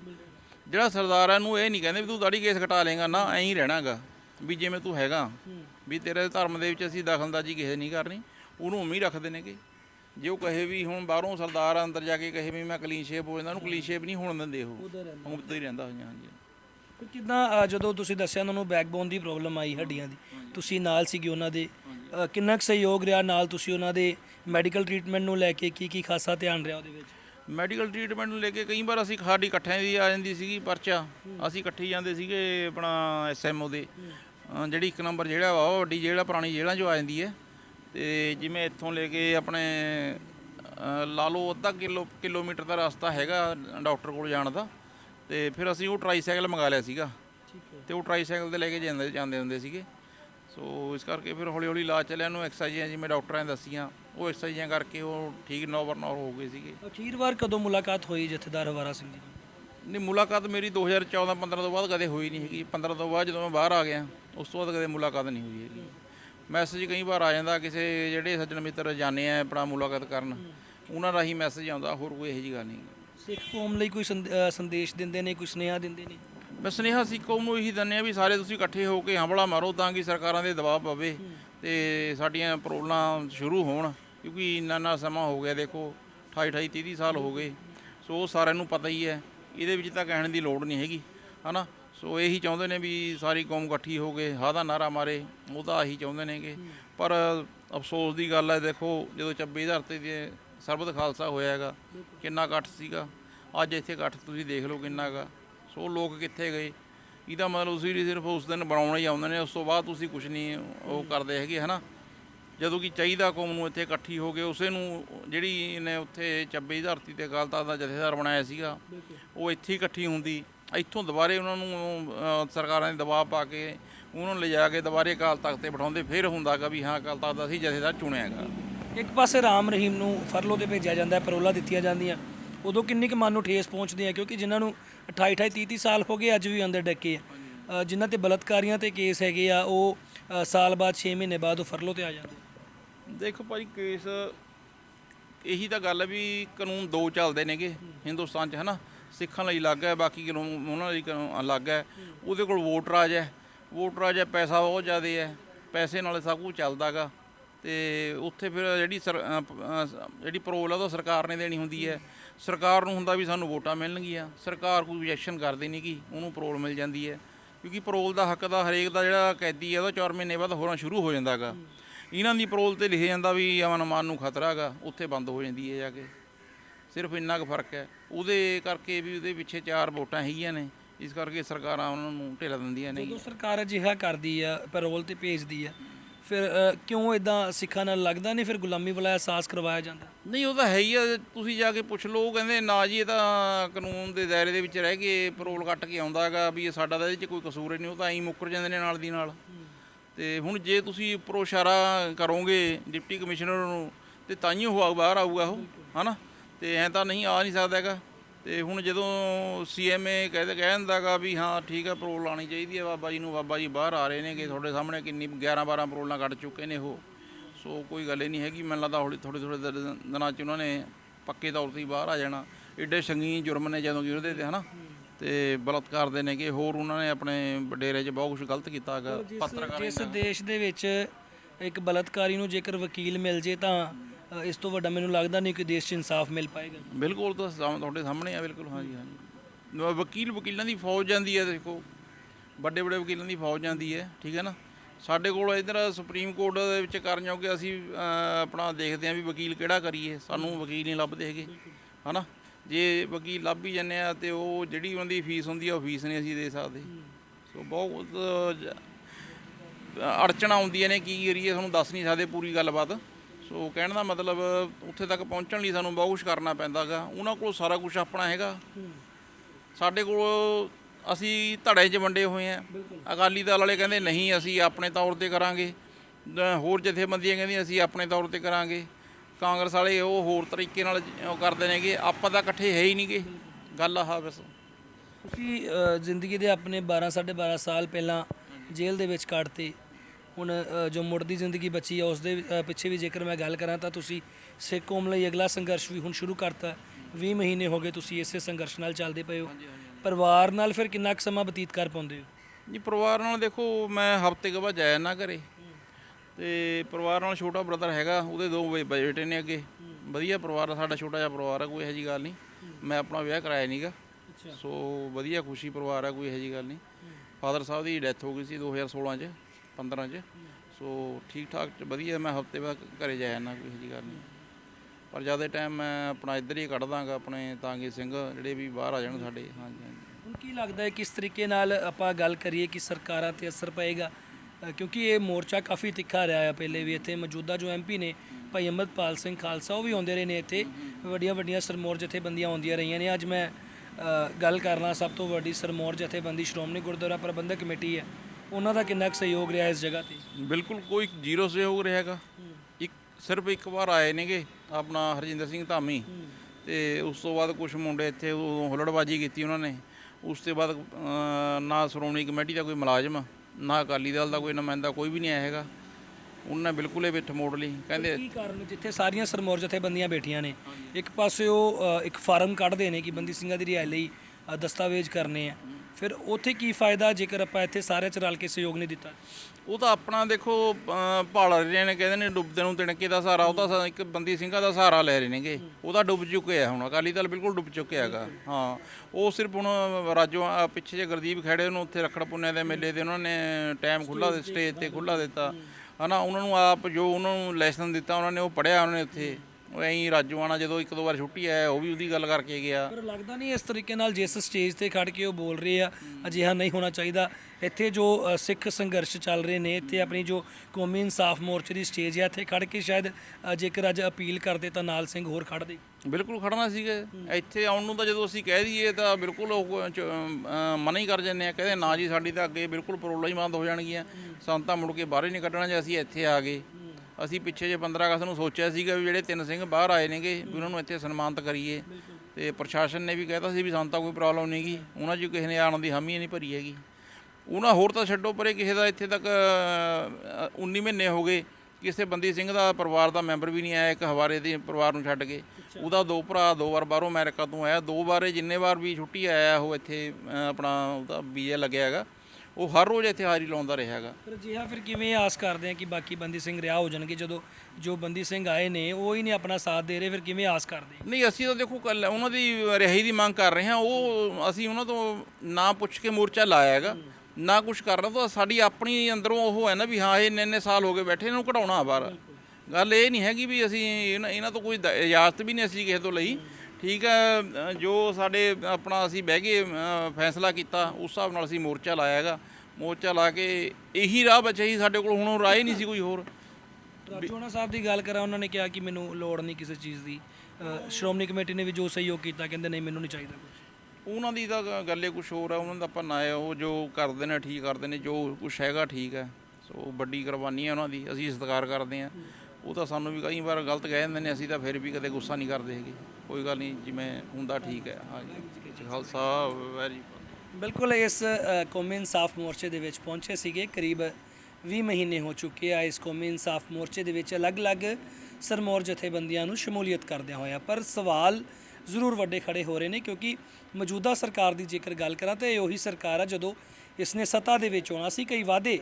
ਜਿਹੜਾ ਸਰਦਾਰ ਹੈ ਨੂੰ ਇਹ ਨਹੀਂ ਕਹਿੰਦੇ ਵੀ ਤੂੰ ਦਾੜੀ ਕੇਸ ਕਟਾ ਲੇਗਾ ਨਾ ਐਂ ਹੀ ਰਹਿਣਾਗਾ ਵੀ ਜਿਵੇਂ ਤੂੰ ਹੈਗਾ। ਵੀ ਤੇਰੇ ਧਰਮ ਦੇ ਵਿੱਚ ਅਸੀਂ ਦਖਲਅੰਦਾਜ਼ੀ ਕਿਸੇ ਨਹੀਂ ਕਰਨੀ। ਉਹਨੂੰ ਹੀ ਰੱਖਦੇ ਨੇਗੇ। ਜੇ ਉਹ ਕਹੇ ਵੀ ਹੁਣ ਬਾਹਰੋਂ ਸਰਦਾਰ ਅੰਦਰ ਜਾ ਕੇ ਕਹੇ ਵੀ ਮੈਂ ਕਲੀਨ ਸ਼ੇਪ ਹੋ ਜਾਂਦਾ ਉਹਨੂੰ ਕਲੀਨ ਸ਼ੇਪ ਨਹੀਂ ਹੋਣ ਦਿੰਦੇ ਉਹ। ਰਹਿੰਦਾ। ਉੱਧਰ ਹੀ ਰਹਿੰਦਾ ਹਾਂਜੀ ਹਾਂਜੀ। ਅ, ਜਦੋਂ ਤੁਸੀਂ ਦੱਸਿਆ ਉਹਨਾਂ ਨੂੰ ਬੈਕਬੋਨ ਦੀ ਪ੍ਰੋਬਲਮ ਆਈ ਹੱਡੀਆਂ ਦੀ ਤੁਸੀਂ ਨਾਲ ਸੀਗੇ ਉਹਨਾਂ ਦੇ ਅ, ਕਿੰਨਾ ਕੁ ਸਹਿਯੋਗ ਰਿਹਾ ਨਾਲ ਤੁਸੀਂ ਉਹਨਾਂ ਦੇ ਮੈਡੀਕਲ ਟ੍ਰੀਟਮੈਂਟ ਨੂੰ ਲੈ ਕੇ ਕੀ ਕੀ ਖਾਸਾ ਧਿਆਨ ਰਿਹਾ ਉਹਦੇ ਵਿੱਚ? ਮੈਡੀਕਲ ਟ੍ਰੀਟਮੈਂਟ ਨੂੰ ਲੈ ਕੇ ਕਈ ਵਾਰ ਅਸੀਂ ਸਾਡੀ ਇਕੱਠਿਆਂ ਦੀ ਆ ਜਾਂਦੀ ਸੀਗੀ ਪਰਚਾ। ਅਸੀਂ ਇਕੱਠੇ ਹੀ ਜਾਂਦੇ ਸੀਗੇ ਆਪਣਾ ਐਸਐਮਓ ਦੇ। ਅਹ ਜਿਹੜੀ ਇੱਕ ਨੰਬਰ ਜਿਹੜਾ ਵਾ ਉਹ ਵੱਡੀ ਜਿਹੜਾ ਪੁਰਾਣੀ ਜੇਲ੍ਹਾਂ 'ਚੋਂ ਆ ਜਾਂਦੀ ਹੈ। ਤੇ ਜਿਵੇਂ ਇੱਥੋਂ ਲੈ ਕੇ ਆਪਣੇ ਅਹ ਲਾ ਲਓ ਅੱਧਾ ਕਿਲੋ ਕਿਲੋਮੀਟਰ ਦਾ ਰਸਤਾ ਹੈਗਾ ਡਾਕਟਰ ਕੋਲ ਜਾਣ ਦਾ। ਤੇ ਫਿਰ ਅਸੀਂ ਉਹ ਟਰਾਈਸਾਈਕਲ ਮੰਗਾ ਲਿਆ ਸੀਗਾ। ਤੇ ਉਹ ਟਰਾਈਸਾਈਕਲ ਤੇ ਲੈ ਕੇ ਜਾਂਦੇ ਜਾਂਦੇ ਹੁੰਦੇ ਸੀਗੇ। ਸੋ ਇਸ ਕਰਕੇ ਫਿਰ ਹੌਲੀ ਹੌਲੀ ਇਲਾਜ ਚੱਲਿਆ ਨੂੰ ਐਕਸਰਸਾਈਜ਼ਾਂ ਜਿਵੇਂ ਡਾਕਟਰਾਂ ਨੇ ਦੱਸੀਆਂ। ਉਹ ਐਕਸਰਸਾਈਜ਼ਾਂ ਕਰਕੇ ਉਹ ਠੀਕ ਨੌ ਬਰ ਨੌ ਹੋ ਗਏ ਸੀਗੇ। ਅਖੀਰ ਵਾਰ ਕਦੋਂ ਮੁਲਾਕਾਤ ਹੋਈ ਜਥੇਦਾਰ ਹਵਾਰਾ ਸਿੰਘ ਜੀ ਨਾਲ? ਨਹੀਂ ਮੁਲਾਕਾਤ ਮੇਰੀ 2014 15 ਤੋਂ ਬਾਅਦ ਕਦੇ ਹੋਈ ਨਹੀਂ ਹੈਗੀ। 15 ਤੋਂ ਬਾਅਦ ਜਦੋਂ ਮੈਂ ਬਾਹਰ ਆ ਗਿਆ ਉਸ ਤੋਂ ਬਾਅਦ ਕਦੇ ਮੁਲਾਕਾਤ ਨਹੀਂ ਹੋਈ ਹੈਗੀ। ਮੈਸੇਜ ਕਈ ਵਾਰ ਆ ਜਾਂਦਾ ਕਿਸੇ ਜਿਹੜੇ ਸੱਜਣ ਮਿੱਤਰ ਜਾਣੇ ਆ ਆਪਣਾ ਮੁਲਾਕਾਤ ਕਰਨ ਉਹਨਾਂ ਰਾਹੀਂ ਮੈਸੇਜ ਆਉਂਦਾ ਹੋਰ ਕੋਈ ਇਹੋ ਜਿਹੀ ਗੱਲ ਨਹੀਂ ਸਿੱਖ ਕੌਮ ਲਈ ਕੋਈ ਸੰਦ- ਅ, ਸੰਦੇਸ਼ ਦਿੰਦੇ ਨੇ ਕੋਈ ਸੁਨੇਹਾ ਦਿੰਦੇ ਨੇ? ਮੈਂ ਸੁਨੇਹਾ ਸੀ ਕੌਮ ਨੂੰ ਇਹੀ ਦਿੰਦੇ ਆ ਵੀ ਸਾਰੇ ਤੁਸੀਂ ਇਕੱਠੇ ਹੋ ਕੇ ਹਮਲਾ ਮਾਰੋ ਤਾਂ ਕਿ ਸਰਕਾਰਾਂ ਦੇ ਦਬਾਅ ਪਵੇ ਤੇ ਸਾਡੀਆਂ ਪ੍ਰੋਬਲਮਾਂ ਸ਼ੁਰੂ ਹੋਣ ਕਿਉਂਕਿ ਇੰਨਾ ਇੰਨਾ ਸਮਾਂ ਹੋ ਗਿਆ ਦੇਖੋ 28 28 30 ਸਾਲ ਹੋ ਗਏ। ਸੋ ਉਹ ਸਾਰਿਆਂ ਨੂੰ ਪਤਾ ਹੀ ਹੈ ਇਹਦੇ ਵਿੱਚ ਤਾਂ ਕਹਿਣ ਦੀ ਲੋੜ ਨਹੀਂ ਹੈਗੀ ਹਨਾ? ਸੋ ਇਹੀ ਚਾਹੁੰਦੇ ਨੇ ਵੀ ਸਾਰੀ ਕੌਮ ਇਕੱਠੀ ਹੋ ਕੇ ਹਾਂ ਦਾ ਨਾਰਾ ਮਾਰੇ ਉਹ ਤਾਂ ਇਹੀ ਚਾਹੁੰਦੇ ਨੇਗੇ। ਪਰ ਅਫਸੋਸ ਦੀ ਗੱਲ ਹੈ ਦੇਖੋ ਜਦੋਂ 26 ਧਰਤੀ ਦੇ ਸਰਬਤ ਖਾਲਸਾ ਹੋਇਆ ਹੈਗਾ। ਕਿੰਨਾ ਇਕੱਠ ਸੀਗਾ। ਅੱਜ ਇੱਥੇ ਇਕੱਠ ਤੁਸੀਂ ਦੇਖ ਲਓ ਕਿੰਨਾ ਹੈਗਾ। ਸੋ ਲੋਕ ਕਿੱਥੇ ਗਏ। ਇਹਦਾ ਮਤਲਬ ਤੁਸੀਂ ਸਿਰਫ ਉਸ ਦਿਨ ਬਣਾਉਣਾ ਹੀ ਆਉਂਦੇ ਨੇ, ਉਸ ਤੋਂ ਬਾਅਦ ਤੁਸੀਂ ਕੁਝ ਨਹੀਂ ਉਹ ਕਰਦੇ ਹੈਗੇ, ਹਨਾ। ਜਦੋਂ ਕਿ ਚਾਹੀਦਾ ਕੌਮ ਨੂੰ ਇੱਥੇ ਇਕੱਠੀ ਹੋ ਕੇ, ਉਸੇ ਨੂੰ ਜਿਹੜੀ ਇਹਨੇ ਉੱਥੇ ਚੱਬੇ ਧਰਤੀ ਤੇ ਅਕਾਲ ਤਖਤ ਦਾ ਜਥੇਦਾਰ ਬਣਾਇਆ ਸੀਗਾ, ਉਹ ਇੱਥੇ ਇਕੱਠੀ ਹੁੰਦੀ। ਇੱਥੋਂ ਦੁਬਾਰੇ ਉਹਨਾਂ ਨੂੰ ਸਰਕਾਰਾਂ ਦੇ ਦਬਾਅ ਪਾ ਕੇ, ਉਹਨਾਂ ਨੂੰ ਲਿਜਾ ਕੇ ਦੁਬਾਰੇ ਅਕਾਲ ਤਖਤ ਤੇ ਬਿਠਾਉਂਦੇ, ਫਿਰ ਹੁੰਦਾਗਾ ਵੀ ਹਾਂ, ਅਕਾਲ ਤਖਤ ਦਾ ਅਸੀਂ ਜਥੇਦਾਰ ਚੁਣਿਆਗਾ ਇੱਕ ਪਾਸੇ ਰਾਮ ਰਹੀਮ ਨੂੰ ਫਰਲੋ ਤੇ ਭੇਜਿਆ ਜਾਂਦਾ ਹੈ, ਪਰੋਲਾ ਦਿੱਤੀਆਂ ਜਾਂਦੀਆਂ। ਉਦੋਂ ਕਿੰਨੀ ਕੁ ਮਨ ਨੂੰ ਠੇਸ ਪਹੁੰਚਦੀ ਹੈ, ਕਿਉਂਕਿ ਜਿਨ੍ਹਾਂ ਨੂੰ 28 28 30 30 ਸਾਲ ਹੋ ਗਏ ਅੱਜ ਵੀ ਅੰਦਰ ਡੱਕੇ ਆ ਜਿਨ੍ਹਾਂ ਤੇ ਬਲਤਕਾਰੀਆਂ ਤੇ ਕੇਸ ਹੈਗੇ ਆ, ਉਹ ਸਾਲ ਬਾਅਦ 6 ਮਹੀਨੇ ਬਾਅਦ ਉਹ ਫਰਲੋ ਤੇ ਆ ਜਾਂਦੇ ਦੇਖੋ ਭਾਈ ਕੇਸ ਇਹੀ ਤਾਂ ਗੱਲ ਹੈ ਵੀ ਕਾਨੂੰਨ ਦੋ ਚੱਲਦੇ ਨੇਗੇ, ਹਿੰਦੁਸਤਾਨ 'ਚ, ਹਨਾ? ਸਿੱਖਾਂ ਲਈ ਅਲੱਗ ਹੈ, ਬਾਕੀ ਕਾਨੂੰਨ, ਉਹਨਾਂ ਲਈ ਕਾਨੂੰਨ ਅਲੱਗ ਹੈ। ਉਹਦੇ ਕੋਲ ਵੋਟ ਰਾਜ ਹੈ ਵੋਟ ਰਾਜ ਹੈ, ਪੈਸਾ ਬਹੁਤ ਜ਼ਿਆਦਾ ਹੈ, ਪੈਸੇ ਨਾਲ ਸਭ ਕੁਝ ਚੱਲਦਾਗਾ ਤੇ ਉੱਥੇ ਫਿਰ ਜਿਹੜੀ ਸਰ ਅ, ਪ- ਅ, ਜਿਹੜੀ ਪਰੋਲ ਆ ਉਹ ਤਾਂ ਸਰਕਾਰ ਨੇ ਦੇਣੀ ਹੁੰਦੀ ਹੈ। ਸਰਕਾਰ ਨੂੰ ਹੁੰਦਾ ਵੀ ਸਾਨੂੰ ਵੋਟਾਂ ਮਿਲਣਗੀਆਂ। ਸਰਕਾਰ ਕੋਈ objection ਕਰਦੀ ਨਹੀਂ ਗੀ ਉਹਨੂੰ ਪਰੋਲ ਮਿਲ ਜਾਂਦੀ ਹੈ। ਕਿਉਂਕਿ ਪਰੋਲ ਦਾ ਹੱਕ ਦਾ ਹਰੇਕ ਦਾ ਜਿਹੜਾ ਕੈਦੀ ਆ ਉਹਦਾ 4 ਮਹੀਨੇ ਬਾਅਦ ਹੋਣਾ ਸ਼ੁਰੂ ਹੋ ਜਾਂਦਾ ਗਾ ਇਹਨਾਂ ਦੀ ਪਰੋਲ ਤੇ ਲਿਖਿਆ ਜਾਂਦਾ ਵੀ ਅਮਨ ਅਮਾਨ ਨੂੰ ਖਤਰਾ ਹੈਗਾ ਉੱਥੇ ਬੰਦ ਹੋ ਜਾਂਦੀ ਹੈ ਜਾ ਕੇ। ਸਿਰਫ ਇੰਨਾ ਕੁ ਫ਼ਰਕ ਹੈ। ਉਹਦੇ ਕਰਕੇ ਵੀ ਉਹਦੇ ਪਿੱਛੇ ਚਾਰ ਵੋਟਾਂ ਹੈਗੀਆਂ ਨੇ। ਇਸ ਕਰਕੇ ਸਰਕਾਰਾਂ ਉਹਨਾਂ ਨੂੰ ਢੇਲਾ ਦਿੰਦੀਆਂ ਨੇ। ਜਦੋਂ ਸਰਕਾਰ ਅਜਿਹਾ ਕਰਦੀ ਆ ਪੈਰੋਲ ਤੇ ਭੇਜਦੀ ਆ ਫਿਰ ਅ, ਕਿਉਂ ਇਦਾਂ ਸਿੱਖਾਂ ਨਾਲ ਲੱਗਦਾ ਨਹੀਂ ਫਿਰ ਗੁਲਾਮੀ ਵਾਲਾ ਅਹਿਸਾਸ ਕਰਵਾਇਆ ਜਾਂਦਾ? ਨਹੀਂ ਉਹ ਤਾਂ ਹੈ ਹੀ ਆ ਤੁਸੀਂ ਜਾ ਕੇ ਪੁੱਛ ਲਓ ਉਹ ਕਹਿੰਦੇ ਨਾ ਜੀ ਇਹ ਤਾਂ ਕਾਨੂੰਨ ਦੇ ਦਾਇਰੇ ਦੇ ਵਿੱਚ ਰਹਿ ਕੇ ਪਰੋਲ ਕੱਟ ਕੇ ਆਉਂਦਾ ਹੈਗਾ ਵੀ ਇਹ ਸਾਡਾ ਤਾਂ ਇਹਦੇ 'ਚ ਕੋਈ ਕਸੂਰ ਹੀ ਨਹੀਂ ਉਹ ਤਾਂ ਐਂ ਮੁੱਕਰ ਜਾਂਦੇ ਨੇ ਨਾਲ ਦੀ ਨਾਲ। ਤੇ ਹੁਣ ਜੇ ਤੁਸੀਂ ਉੱਪਰੋਂ ਇਸ਼ਾਰਾ ਕਰੋਗੇ ਡਿਪਟੀ ਕਮਿਸ਼ਨਰ ਨੂੰ ਤੇ ਤਾਂ ਹੀ ਉਹ ਬਾਹਰ ਆਊਗਾ ਉਹ ਹਨਾ? ਤੇ ਐਂ ਤਾਂ ਨਹੀਂ ਆ ਨਹੀਂ ਸਕਦਾ ਹੈਗਾ। ਤੇ ਹੁਣ ਜਦੋਂ ਸੀਐਮਏ ਕਹਿੰਦੇ ਕਹਿ ਦਿੰਦਾਗਾ ਵੀ ਹਾਂ ਠੀਕ ਹੈ ਪਰੋਲ ਲਾਣੀ ਚਾਹੀਦੀ ਹੈ ਬਾਬਾ ਜੀ ਨੂੰ ਬਾਬਾ ਜੀ ਬਾਹਰ ਆ ਰਹੇ ਨੇਗੇ ਤੁਹਾਡੇ ਸਾਹਮਣੇ ਕਿੰਨੀ 11 12 ਪਰੋਲਾਂ ਕੱਢ ਚੁੱਕੇ ਨੇ ਉਹ। ਸੋ ਕੋਈ ਗੱਲ ਹੀ ਨਹੀਂ ਹੈਗੀ ਮੈਨੂੰ ਲੱਗਦਾ ਹੌਲੀ ਥੋੜੇ ਥੋੜੇ ਦਿਨਾਂ 'ਚ ਉਹਨਾਂ ਨੇ ਪੱਕੇ ਤੌਰ ਤੇ ਬਾਹਰ ਆ ਜਾਣਾ। ਏਡੇ ਸੰਗੀਨ ਜੁਰਮ ਨੇ ਜਦੋਂ ਕਿ ਉਹਦੇ ਤੇ ਹਨਾ? ਤੇ ਬਲਾਤਕਾਰ ਦੇ ਨੇ ਕਿ ਹੋਰ ਉਹਨਾਂ ਨੇ ਆਪਣੇ ਡੇਰੇ 'ਚ ਬਹੁਤ ਕੁਝ ਗਲਤ ਕੀਤਾ ਹੈਗਾ ਪੱਤਰਕਾਰ ਜਿਸ ਦੇਸ਼ ਦੇ ਵਿੱਚ ਇੱਕ ਬਲਤਕਾਰੀ ਨੂੰ ਜੇਕਰ ਵਕੀਲ ਮਿਲ ਜੇ ਤਾਂ ਅ, ਇਸ ਤੋਂ ਵੱਡਾ ਮੈਨੂੰ ਲੱਗਦਾ ਨਹੀਂ ਕਿ ਦੇਸ਼ 'ਚ ਇਨਸਾਫ ਮਿਲ ਪਾਏਗਾ। ਬਿਲਕੁਲ ਤਾਂ ਸਾਹਮ- ਤੁਹਾਡੇ ਸਾਹਮਣੇ ਆ ਬਿਲਕੁਲ ਹਾਂਜੀ ਹਾਂਜੀ। ਨ- ਵਕੀਲ ਵਕੀਲਾਂ ਦੀ ਫੌਜ ਜਾਂਦੀ ਹੈ ਦੇਖੋ। ਵੱਡੇ ਵੱਡੇ ਵਕੀਲਾਂ ਦੀ ਫੌਜ ਜਾਂਦੀ ਹੈ ਠੀਕ ਹੈ ਨਾ? ਸਾਡੇ ਕੋਲ ਇਧਰ ਸੁਪਰੀਮ ਕੋਰਟ ਦੇ ਵਿੱਚ ਕਰਨ ਜੋਗੇ ਅਸੀਂ ਅਹ, ਆਪਣਾ ਦੇਖਦੇ ਹਾਂ ਵੀ ਵਕੀਲ ਕਿਹੜਾ ਕਰੀਏ। ਸਾਨੂੰ ਵਕੀਲ ਨਹੀਂ ਲੱਭਦੇ ਹੈਗੇ ਹਨਾ? ਜੇ ਵਕੀਲ ਲੱਭ ਹੀ ਜਾਂਦੇ ਆ ਤੇ ਉਹ ਜਿਹੜੀ ਉਹਨਾਂ ਦੀ ਫੀਸ ਹੁੰਦੀ ਆ ਉਹ ਫੀਸ ਨਹੀਂ ਅਸੀਂ ਦੇ ਸਕਦੇ। ਸੋ ਬਹੁਤ ਜ- ਅੜਚਣਾਂ ਆਉਂਦੀਆਂ ਨੇ ਕੀ ਕਰੀਏ ਤੁਹਾਨੂੰ ਦੱਸ ਨਹੀਂ ਸਕਦੇ ਪੂਰੀ ਗੱਲਬਾਤ। ਸੋ ਕਹਿਣ ਦਾ ਮਤਲਬ ਉੱਥੇ ਤੱਕ ਪਹੁੰਚਣ ਲਈ ਸਾਨੂੰ ਬਹੁਤ ਕੁਝ ਕਰਨਾ ਪੈਂਦਾਗਾ। ਉਹਨਾਂ ਕੋਲ ਸਾਰਾ ਕੁਝ ਆਪਣਾ ਹੈਗਾ। ਸਾਡੇ ਕੋਲ ਅਸੀਂ ਧੜੇ 'ਚ ਵੰਡੇ ਹੋਏ ਆ। ਅਕਾਲੀ ਦਲ ਵਾਲੇ ਕਹਿੰਦੇ ਨਹੀਂ ਅਸੀਂ ਆਪਣੇ ਤੌਰ ਤੇ ਕਰਾਂਗੇ। ਹੋਰ ਜਥੇਬੰਦੀਆਂ ਕਹਿੰਦੀਆਂ ਅਸੀਂ ਆਪਣੇ ਤੌਰ ਤੇ ਕਰਾਂਗੇ। ਕਾਂਗਰਸ ਵਾਲੇ ਉਹ ਹੋਰ ਤਰੀਕੇ ਨਾਲ ਉਹ ਕਰਦੇ ਨੇਗੇ। ਆਪਾਂ ਤਾਂ ਇਕੱਠੇ ਹੈ ਹੀ ਨਹੀਂਗੇ। ਗੱਲ ਆਹ ਬਸ। ਤੁਸੀਂ ਜ਼ਿੰਦਗੀ ਦੇ ਆਪਣੇ 12 12.5 ਸਾਲ ਪਹਿਲਾਂ ਜੇਲ੍ਹ ਦੇ ਵਿੱਚ ਕੱਢਤੇ। ਹੁਣ ਜੋ ਮੁੜਦੀ ਜ਼ਿੰਦਗੀ ਬਚੀ ਆ ਉਸ ਦੇ ਪਿੱਛੇ ਵੀ ਜੇਕਰ ਮੈਂ ਗੱਲ ਕਰਾਂ ਤਾਂ ਤੁਸੀਂ ਸਿੱਖ ਕੌਮ ਲਈ ਅਗਲਾ ਸੰਘਰਸ਼ ਵੀ ਹੁਣ ਸ਼ੁਰੂ ਕਰਤਾ। 20 ਮਹੀਨੇ ਹੋ ਗਏ ਤੁਸੀਂ ਇਸੇ ਸੰਘਰਸ਼ ਨਾਲ ਚੱਲਦੇ ਪਏ ਹੋ। ਪਰਿਵਾਰ ਨਾਲ ਫਿਰ ਕਿੰਨਾ ਕੁ ਸਮਾਂ ਬਤੀਤ ਕਰ ਪਾਉਂਦੇ ਹੋ? ਜੀ ਪਰਿਵਾਰ ਨਾਲ ਦੇਖੋ ਮੈਂ ਹਫ਼ਤੇ ਕੁ ਬਾਅਦ ਜਾਇਆ ਨਾ ਘਰੇ। ਤੇ ਪਰਿਵਾਰ ਨਾਲ ਛੋਟਾ ਬ੍ਰਦਰ ਹੈਗਾ ਉਹਦੇ ਦੋ ਬੇਟੇ ਨੇ ਅੱਗੇ। ਵਧੀਆ ਪਰਿਵਾਰ ਸਾਡਾ ਛੋਟਾ ਜਿਹਾ ਪਰਿਵਾਰ ਆ ਕੋਈ ਇਹੋ ਜੀ ਗੱਲ ਨਹੀਂ। ਮੈਂ ਆਪਣਾ ਵਿਆਹ ਕਰਾਇਆ ਨਹੀਂਗਾ ਸੋ ਵਧੀਆ ਖੁਸ਼ੀ ਪਰਿਵਾਰ ਆ ਕੋਈ ਇਹੋ ਜੀ ਗੱਲ ਨਹੀਂ। ਫਾਦਰ ਸਾਹਿਬ ਦੀ ਡੈਥ ਹੋ ਗਈ ਸੀ 2016 ਚ। 15 ਚ। ਸੋ ਠੀਕ ਠਾਕ ਚ ਵਧੀਆ ਮੈਂ ਹਫ਼ਤੇ ਬਾਅਦ ਘਰੇ ਜਾਇਆ ਨਾ ਕੋਈ ਇਹੋ ਜੀ ਗੱਲ ਨਹੀਂ। ਪਰ ਜ਼ਿਆਦਾ ਟਾਈਮ ਮੈਂ ਆਪਣਾ ਇੱਧਰ ਹੀ ਕੱਢ ਦਾਂਗਾ ਆਪਣੇ ਤਾਂਗੇ ਸਿੰਘ ਜਿਹੜੇ ਵੀ ਬਾਹਰ ਆ ਜਾਣ ਸਾਡੇ। ਹਾਂਜੀ ਹਾਂਜੀ। ਹੁਣ ਕੀ ਲੱਗਦਾ ਹੈ ਕਿਸ ਤਰੀਕੇ ਨਾਲ ਆਪਾਂ ਗੱਲ ਕਰੀਏ ਕਿ ਸਰਕਾਰਾਂ ਤੇ ਅਸਰ ਪਏਗਾ? ਅ, ਕਿਉਂਕਿ ਇਹ ਮੋਰਚਾ ਕਾਫੀ ਤਿੱਖਾ ਰਿਹਾ ਹੈ ਪਹਿਲੇ ਵੀ ਇੱਥੇ। ਮੌਜੂਦਾ ਜੋ ਐਮਪੀ ਨੇ ਭਾਈ ਅਮਰਪਾਲ ਸਿੰਘ ਖਾਲਸਾ ਉਹ ਵੀ ਆਉਂਦੇ ਰਹੇ ਨੇ ਇੱਥੇ। ਵੱਡੀਆਂ ਵੱਡੀਆਂ ਸਰਮੌਰ ਜਥੇਬੰਦੀਆਂ ਆਉਂਦੀਆਂ ਰਹੀਆਂ ਨੇ। ਅੱਜ ਮੈਂ ਅ, ਗੱਲ ਕਰਨਾ ਸਭ ਤੋਂ ਵੱਡੀ ਸਰਮੌਰ ਜਥੇਬੰਦੀ ਸ਼੍ਰੋਮਣੀ ਗੁਰਦੁਆਰਾ ਪ੍ਰਬੰਧਕ ਕਮੇਟੀ ਹੈ। ਉਹਨਾਂ ਦਾ ਕਿੰਨਾ ਕੁ ਸਹਿਯੋਗ ਰਿਹਾ ਇਸ ਜਗ੍ਹਾ ਤੇ? ਬਿਲਕੁਲ ਕੋਈ ਜ਼ੀਰੋ ਸਹਿਯੋਗ ਰਹੇਗਾ ਇੱਕ ਸਿਰਫ ਇੱਕ ਵਾਰ ਆਏ ਨੇਗੇ ਆਪਣਾ ਹਰਜਿੰਦਰ ਸਿੰਘ ਧਾਮੀ। ਤੇ ਉਸ ਤੋਂ ਬਾਅਦ ਕੁਝ ਮੁੰਡੇ ਇੱਥੇ ਉਦੋਂ ਹੁੱਲੜਬਾਜੀ ਕੀਤੀ ਉਹਨਾਂ ਨੇ। ਉਸ ਤੋਂ ਬਾਅਦ ਨਾ ਸ਼੍ਰੋਮਣੀ ਕਮੇਟੀ ਦਾ ਕੋਈ ਮੁਲਾਜ਼ਮ ਨਾ ਅਕਾਲੀ ਦਲ ਦਾ ਕੋਈ ਨੁਮਾਇੰਦਾ ਕੋਈ ਵੀ ਨਹੀਂ ਆਇਆ ਹੈਗਾ। ਉਹਨਾਂ ਨੇ ਬਿਲਕੁਲ ਇਹ ਵਿੱਠ ਮੋੜ ਲਈ। ਕਹਿੰਦੇ ਕੀ ਕਾਰਨ? ਜਿੱਥੇ ਸਾਰੀਆਂ ਸਰਮੌਰ ਜਥੇਬੰਦੀਆਂ ਬੈਠੀਆਂ ਨੇ ਇੱਕ ਪਾਸੇ ਉਹ ਅ, ਇੱਕ ਫਾਰਮ ਕੱਢਦੇ ਨੇ ਕਿ ਬੰਦੀ ਸਿੰਘਾਂ ਦੀ ਰਿਹਾਈ ਲਈ ਅ, ਦਸਤਾਵੇਜ਼ ਕਰਨੇ ਆ। ਫਿਰ ਉੱਥੇ ਕੀ ਫਾਇਦਾ ਜੇਕਰ ਆਪਾਂ ਇੱਥੇ ਸਾਰਿਆਂ ਚ ਰਲ ਕੇ ਸਹਿਯੋਗ ਨਹੀਂ ਦਿੱਤਾ? ਉਹ ਤਾਂ ਆਪਣਾ ਦੇਖੋ ਅਹ, ਭਾਲ ਰਹੇ ਨੇ ਕਹਿੰਦੇ ਨੇ ਡੁੱਬਦੇ ਨੂੰ ਤਿਣਕੇ ਦਾ ਸਹਾਰਾ ਉਹ ਤਾਂ ਇੱਕ ਬੰਦੀ ਸਿੰਘਾਂ ਦਾ ਸਹਾਰਾ ਲੈ ਰਹੇ ਨੇਗੇ। ਉਹ ਤਾਂ ਡੁੱਬ ਚੁੱਕੇ ਆ ਹੁਣ ਅਕਾਲੀ ਦਲ ਬਿਲਕੁਲ ਡੁੱਬ ਚੁੱਕਿਆ ਹੈਗਾ। ਹਾਂ ਉਹ ਸਿਰਫ ਹੁਣ ਰਾਜੋ ਪਿੱਛੇ ਜੇ ਗੁਰਦੀਪ ਖੜੇ ਨੂੰ ਉੱਥੇ ਰੱਖੜ ਪੁੰਨਿਆ ਦੇ ਮੇਲੇ ਦੇ ਉਹਨਾਂ ਨੇ ਟਾਈਮ ਖੁੱਲਾ ਸਟੇਜ ਤੇ ਖੁੱਲਾ ਦਿੱਤਾ। ਹਨਾ ਉਹਨਾਂ ਨੂੰ ਆਪ ਜੋ ਉਹਨਾਂ ਨੂੰ ਲੈਸਨ ਦਿੱਤਾ ਉਹਨਾਂ ਨੇ ਉਹ ਪੜਿਆ ਉਹਨਾਂ ਨੇ ਉੱਥੇ। ਉਹ ਐਂ ਰਾਜੂਆਣਾ ਜਦੋਂ ਇੱਕ ਦੋ ਵਾਰ ਛੁੱਟੀ ਆਇਆ ਉਹ ਵੀ ਉਹਦੀ ਗੱਲ ਕਰਕੇ ਗਿਆ। ਪਰ ਲੱਗਦਾ ਨਹੀਂ ਇਸ ਤਰੀਕੇ ਨਾਲ ਜਿਸ ਸਟੇਜ ਤੇ ਖੜ ਕੇ ਉਹ ਬੋਲ ਰਹੇ ਆ ਅਜਿਹਾ ਨਹੀਂ ਹੋਣਾ ਚਾਹੀਦਾ। ਇੱਥੇ ਜੋ ਅ, ਸਿੱਖ ਸੰਘਰਸ਼ ਚੱਲ ਰਹੇ ਨੇ ਇੱਥੇ ਆਪਣੀ ਜੋ ਕੌਮੀ ਇਨਸਾਫ ਮੋਰਚੇ ਦੀ ਸਟੇਜ ਹੈ ਇੱਥੇ ਖੜ ਕੇ ਸ਼ਾਇਦ ਅ, ਜੇਕਰ ਅੱਜ ਅਪੀਲ ਕਰਦੇ ਤਾਂ ਨਾਲ ਸਿੰਘ ਹੋਰ ਖੜਦੇ। ਬਿਲਕੁਲ ਖੜਨਾ ਸੀਗਾ। ਇੱਥੇ ਆਉਣ ਨੂੰ ਤਾਂ ਜਦੋਂ ਅਸੀਂ ਕਹਿ ਦਈਏ ਤਾਂ ਬਿਲਕੁਲ ਉਹ ਚ- ਅਮ ਮਨਾ ਹੀ ਕਰ ਜਾਂਦੇ ਆ ਕਹਿੰਦੇ ਨਾ ਜੀ ਸਾਡੀ ਤਾਂ ਅੱਗੇ ਬਿਲਕੁਲ ਪਰੋਲਾਂ ਹੀ ਬੰਦ ਹੋ ਜਾਣਗੀਆਂ। ਸਾਨੂੰ ਤਾਂ ਮੁੜ ਕੇ ਬਾਹਰ ਹੀ ਨਹੀਂ ਕੱਢਣਾ ਜੇ ਅਸੀਂ ਇੱਥੇ ਆ ਗਏ। ਅਸੀਂ ਪਿੱਛੇ ਜੇ 15 ਅਗਸਤ ਨੂੰ ਸੋਚਿਆ ਸੀਗਾ ਵੀ ਜਿਹੜੇ ਤਿੰਨ ਸਿੰਘ ਬਾਹਰ ਆਏ ਨੇਗੇ ਵੀ ਉਹਨਾਂ ਨੂੰ ਇੱਥੇ ਸਨਮਾਨਿਤ ਕਰੀਏ। ਤੇ ਪ੍ਰਸ਼ਾਸਨ ਨੇ ਵੀ ਕਹਿਤਾ ਸੀ ਵੀ ਸਾਨੂੰ ਤਾਂ ਕੋਈ ਪ੍ਰੋਬਲਮ ਨਹੀਂਗੀ ਉਹਨਾਂ 'ਚ ਕਿਸੇ ਨੇ ਆਉਣ ਦੀ ਹਾਮੀ ਨਹੀਂ ਭਰੀ ਹੈਗੀ। ਉਹਨਾਂ ਹੋਰ ਤਾਂ ਛੱਡੋ ਪਰੇ ਕਿਸੇ ਦਾ ਇੱਥੇ ਤੱਕ ਅ, 19 ਮਹੀਨੇ ਹੋ ਗਏ। ਕਿਸੇ ਬੰਦੀ ਸਿੰਘ ਦਾ ਪਰਿਵਾਰ ਦਾ ਮੈਂਬਰ ਵੀ ਨਹੀਂ ਆਇਆ ਇੱਕ ਹਵਾਰੇ ਦੇ ਪਰਿਵਾਰ ਨੂੰ ਛੱਡ ਕੇ। ਉਹਦਾ ਦੋ ਭਰਾ ਦੋ ਵਾਰ ਬਾਹਰੋਂ ਅਮਰੀਕਾ ਤੋਂ ਆਇਆ। ਦੋ ਵਾਰੇ ਜਿੰਨੇ ਵਾਰ ਵੀ ਛੁੱਟੀ ਆਇਆ ਉਹ ਇੱਥੇ ਆਪਣਾ ਉਹਦਾ ਵੀਜ਼ਾ ਲੱਗਿਆ ਹੈਗਾ। ਉਹ ਹਰ ਰੋਜ਼ ਇੱਥੇ ਹਾਜ਼ਰੀ ਲਾਉਂਦਾ ਰਿਹਾ ਹੈਗਾ। ਪਰ ਅਜਿਹਾ ਫਿਰ ਕਿਵੇਂ ਆਸ ਕਰਦੇ ਆ ਕਿ ਬਾਕੀ ਬੰਦੀ ਸਿੰਘ ਰਿਹਾ ਹੋ ਜਾਣਗੇ? ਜਦੋਂ ਜੋ ਬੰਦੀ ਸਿੰਘ ਆਏ ਨੇ ਉਹ ਹੀ ਨਹੀਂ ਆਪਣਾ ਸਾਥ ਦੇ ਰਹੇ ਫਿਰ ਕਿਵੇਂ ਆਸ ਕਰਦੇ ਨਹੀਂ ਅਸੀਂ ਤਾਂ ਦੇਖੋ ਕੱਲ ਉਹਨਾਂ ਦੀ ਰਿਹਾਈ ਦੀ ਮੰਗ ਕਰ ਰਹੇ ਹਾਂ। ਉਹ ਅਸੀਂ ਉਹਨਾਂ ਤੋਂ ਨਾ ਪੁੱਛ ਕੇ ਮੋਰਚਾ ਲਾਇਆ ਹੈਗਾ ਨਾ ਕੁਝ ਕਰ ਰਹੇ ਤਾਂ ਸਾਡੀ ਆਪਣੀ ਅੰਦਰੋਂ ਉਹ ਹੈ ਨਾ ਵੀ ਹਾਂ ਇਹ ਇੰਨੇ ਇੰਨੇ ਸਾਲ ਹੋ ਗਏ ਬੈਠੇ ਇਹਨੂੰ ਕਢਾਉਣਾ ਬਾਹਰ। ਗੱਲ ਇਹ ਨਹੀਂ ਹੈਗੀ ਵੀ ਅਸੀਂ ਇਹਨਾਂ ਇਹਨਾਂ ਤੋਂ ਕੋਈ ਦ- ਇਜਾਜ਼ਤ ਵੀ ਨਹੀਂ ਅਸੀਂ ਕਿਸੇ ਤੋਂ ਲਈ। ਠੀਕ ਹੈ ਅ, ਜੋ ਸਾਡੇ ਆਪਣਾ ਅਸੀਂ ਬਹਿ ਕੇ ਅ, ਫੈਸਲਾ ਕੀਤਾ ਉਸ ਹਿਸਾਬ ਨਾਲ ਅਸੀਂ ਮੋਰਚਾ ਲਾਇਆ ਹੈਗਾ। ਮੋਰਚਾ ਲਾ ਕੇ ਇਹੀ ਰਾਹ ਬਚਿਆ ਸੀ ਸਾਡੇ ਕੋਲ ਹੁਣ ਰਾਹ ਹੀ ਨਹੀਂ ਸੀ ਕੋਈ ਹੋਰ। ਰਾਜੋਣਾ ਸਾਹਿਬ ਦੀ ਗੱਲ ਕਰਾਂ ਉਹਨਾਂ ਨੇ ਕਿਹਾ ਕਿ ਮੈਨੂੰ ਲੋੜ ਨਹੀਂ ਕਿਸੇ ਚੀਜ਼ ਦੀ। ਅ, ਸ਼੍ਰੋਮਣੀ ਕਮੇਟੀ ਨੇ ਵੀ ਜੋ ਸਹਿਯੋਗ ਕੀਤਾ ਕਹਿੰਦੇ ਨਹੀਂ ਮੈਨੂੰ ਨਹੀਂ ਚਾਹੀਦਾ ਕੁਝ ਉਹਨਾਂ ਦੀ ਤਾਂ ਗ- ਗੱਲੇ ਕੁਝ ਹੋਰ ਆ ਉਹਨਾਂ ਦਾ ਆਪਾਂ ਨਾ ਉਹ ਜੋ ਕਰਦੇ ਨੇ ਠੀਕ ਕਰਦੇ ਨੇ ਜੋ ਕੁਝ ਹੈਗਾ ਠੀਕ ਹੈ। ਸੋ ਵੱਡੀ ਕੁਰਬਾਨੀ ਹੈ ਉਹਨਾਂ ਦੀ ਅਸੀਂ ਸਤਿਕਾਰ ਕਰਦੇ ਹਾਂ। ਉਹ ਤਾਂ ਸਾਨੂੰ ਵੀ ਕਈ ਵਾਰ ਗਲਤ ਕਹਿ ਦਿੰਦੇ ਨੇ ਅਸੀਂ ਤਾਂ ਫਿਰ ਵੀ ਕਦੇ ਗੁੱਸਾ ਨਹੀਂ ਕਰਦੇ ਹੈਗੇ। ਕੋਈ ਗੱਲ ਨਹੀਂ, ਜਿਵੇਂ ਹੁੰਦਾ ਠੀਕ ਹੈ। ਹਾਂਜੀ। ਖਾਲਸਾ ਵੈਰੀ ਬਿਲਕੁਲ, ਇਸ ਕੌਮੀ ਇਨਸਾਫ ਮੋਰਚੇ ਦੇ ਵਿੱਚ ਪਹੁੰਚੇ ਸੀਗੇ। ਕਰੀਬ 20 ਮਹੀਨੇ ਹੋ ਚੁੱਕੇ ਆ ਇਸ ਕੌਮੀ ਇਨਸਾਫ ਮੋਰਚੇ ਦੇ ਵਿੱਚ। ਅਲੱਗ-ਅਲੱਗ ਸਰਮੌਰ ਜਥੇਬੰਦੀਆਂ ਨੂੰ ਸ਼ਮੂਲੀਅਤ ਕਰਦਿਆਂ ਹੋਇਆ। ਪਰ ਸਵਾਲ ਜ਼ਰੂਰ ਵੱਡੇ ਖੜੇ ਹੋ ਰਹੇ ਨੇ, ਕਿਉਂਕਿ ਮੌਜੂਦਾ ਸਰਕਾਰ ਦੀ ਜੇਕਰ ਗੱਲ ਕਰਾਂ ਤਾਂ ਇਹ ਉਹੀ ਸਰਕਾਰ ਆ, ਜਦੋਂ ਇਸ ਨੇ ਸੱਤਾ ਦੇ ਵਿੱਚ ਆਉਣਾ ਸੀ। ਕਈ ਵਾਅਦੇ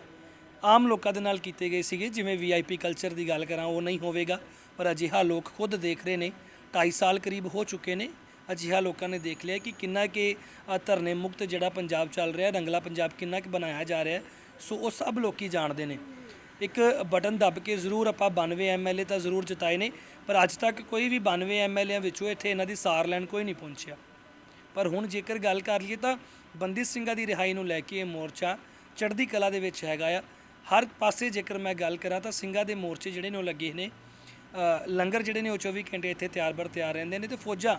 ਆਮ ਲੋਕਾਂ ਦੇ ਨਾਲ ਕੀਤੇ ਗਏ ਸੀਗੇ, ਜਿਵੇਂ ਵੀਆਈਪੀ ਕਲਚਰ ਦੀ ਗੱਲ ਕਰਾਂ, ਉਹ ਨਹੀਂ ਹੋਵੇਗਾ। ਪਰ ਅਜਿਹਾ ਲੋਕ ਖੁਦ ਦੇਖ ਰਹੇ ਨੇ। 2.5 ਸਾਲ ਕਰੀਬ ਹੋ ਚੁੱਕੇ ਨੇ। ਅਜਿਹਾ ਲੋਕਾਂ ਨੇ ਦੇਖ ਲਿਆ ਕਿ ਕਿੰਨਾ ਕਿ ਧਰਨੇ ਮੁਕਤ ਜਿਹੜਾ ਪੰਜਾਬ ਚੱਲ ਰਿਹਾ, ਰੰਗਲਾ ਪੰਜਾਬ ਕਿੰਨਾ ਕਿ ਬਣਾਇਆ ਜਾ ਰਿਹਾ ਸੋ ਉਹ ਸਭ ਲੋਕੀ ਜਾਣਦੇ ਨੇ। ਇੱਕ ਬਟਨ ਦੱਬ ਕੇ ਜ਼ਰੂਰ ਆਪਾਂ 92 ਐਮਐਲਏ ਤਾਂ ਜ਼ਰੂਰ ਜਿਤਾਏ ਨੇ, ਪਰ ਅੱਜ ਤੱਕ ਕੋਈ ਵੀ 92 ਐਮਐਲਏਆਂ ਵਿੱਚੋਂ ਇੱਥੇ ਇਹਨਾਂ ਦੀ ਸਾਰ ਲੈਣ ਕੋਈ ਨਹੀਂ ਪਹੁੰਚਿਆ। ਪਰ ਹੁਣ ਜੇਕਰ ਗੱਲ ਕਰ ਲਈਏ ਤਾਂ ਬੰਦੀ ਸਿੰਘਾਂ ਦੀ ਰਿਹਾਈ ਨੂੰ ਲੈ ਕੇ ਇਹ ਮੋਰਚਾ ਚੜ੍ਹਦੀ ਕਲਾ ਦੇ ਵਿੱਚ ਹੈਗਾ ਆ। ਹਰ ਪਾਸੇ ਜੇਕਰ ਮੈਂ ਗੱਲ ਕਰਾਂ ਤਾਂ ਸਿੰਘਾਂ ਦੇ ਮੋਰਚੇ ਜਿਹੜੇ ਨੇ ਉਹ ਲੱਗੇ ਨੇ। ਲੰਗਰ ਜਿਹੜੇ ਨੇ ਉਹ 24 ਘੰਟੇ ਇੱਥੇ ਤਿਆਰ ਬਰ ਤਿਆਰ ਰਹਿੰਦੇ ਨੇ ਤੇ ਫੌਜਾਂ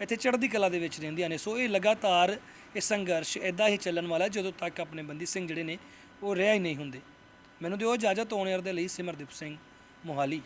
ਇੱਥੇ ਚੜ੍ਹਦੀ ਕਲਾ ਦੇ ਵਿੱਚ ਰਹਿੰਦੀਆਂ ਨੇ। ਸੋ ਇਹ ਲਗਾਤਾਰ ਇਹ ਸੰਘਰਸ਼ ਇਦਾਂ ਹੀ ਚੱਲਣ ਵਾਲਾ ਜਦੋਂ ਤੱਕ ਆਪਣੇ ਬੰਦੀ ਸਿੰਘ ਜਿਹੜੇ ਨੇ ਉਹ ਰਹਿ ਹੀ ਨਹੀਂ ਹੁੰਦੇ। ਮੈਨੂੰ ਦਿਓ ਇਜਾਜ਼ਤ ਹੋਣ ਯਾਰ ਦੇ ਲਈ ਸਿਮਰਦੀਪ ਸਿੰਘ ਮੋਹਾਲੀ।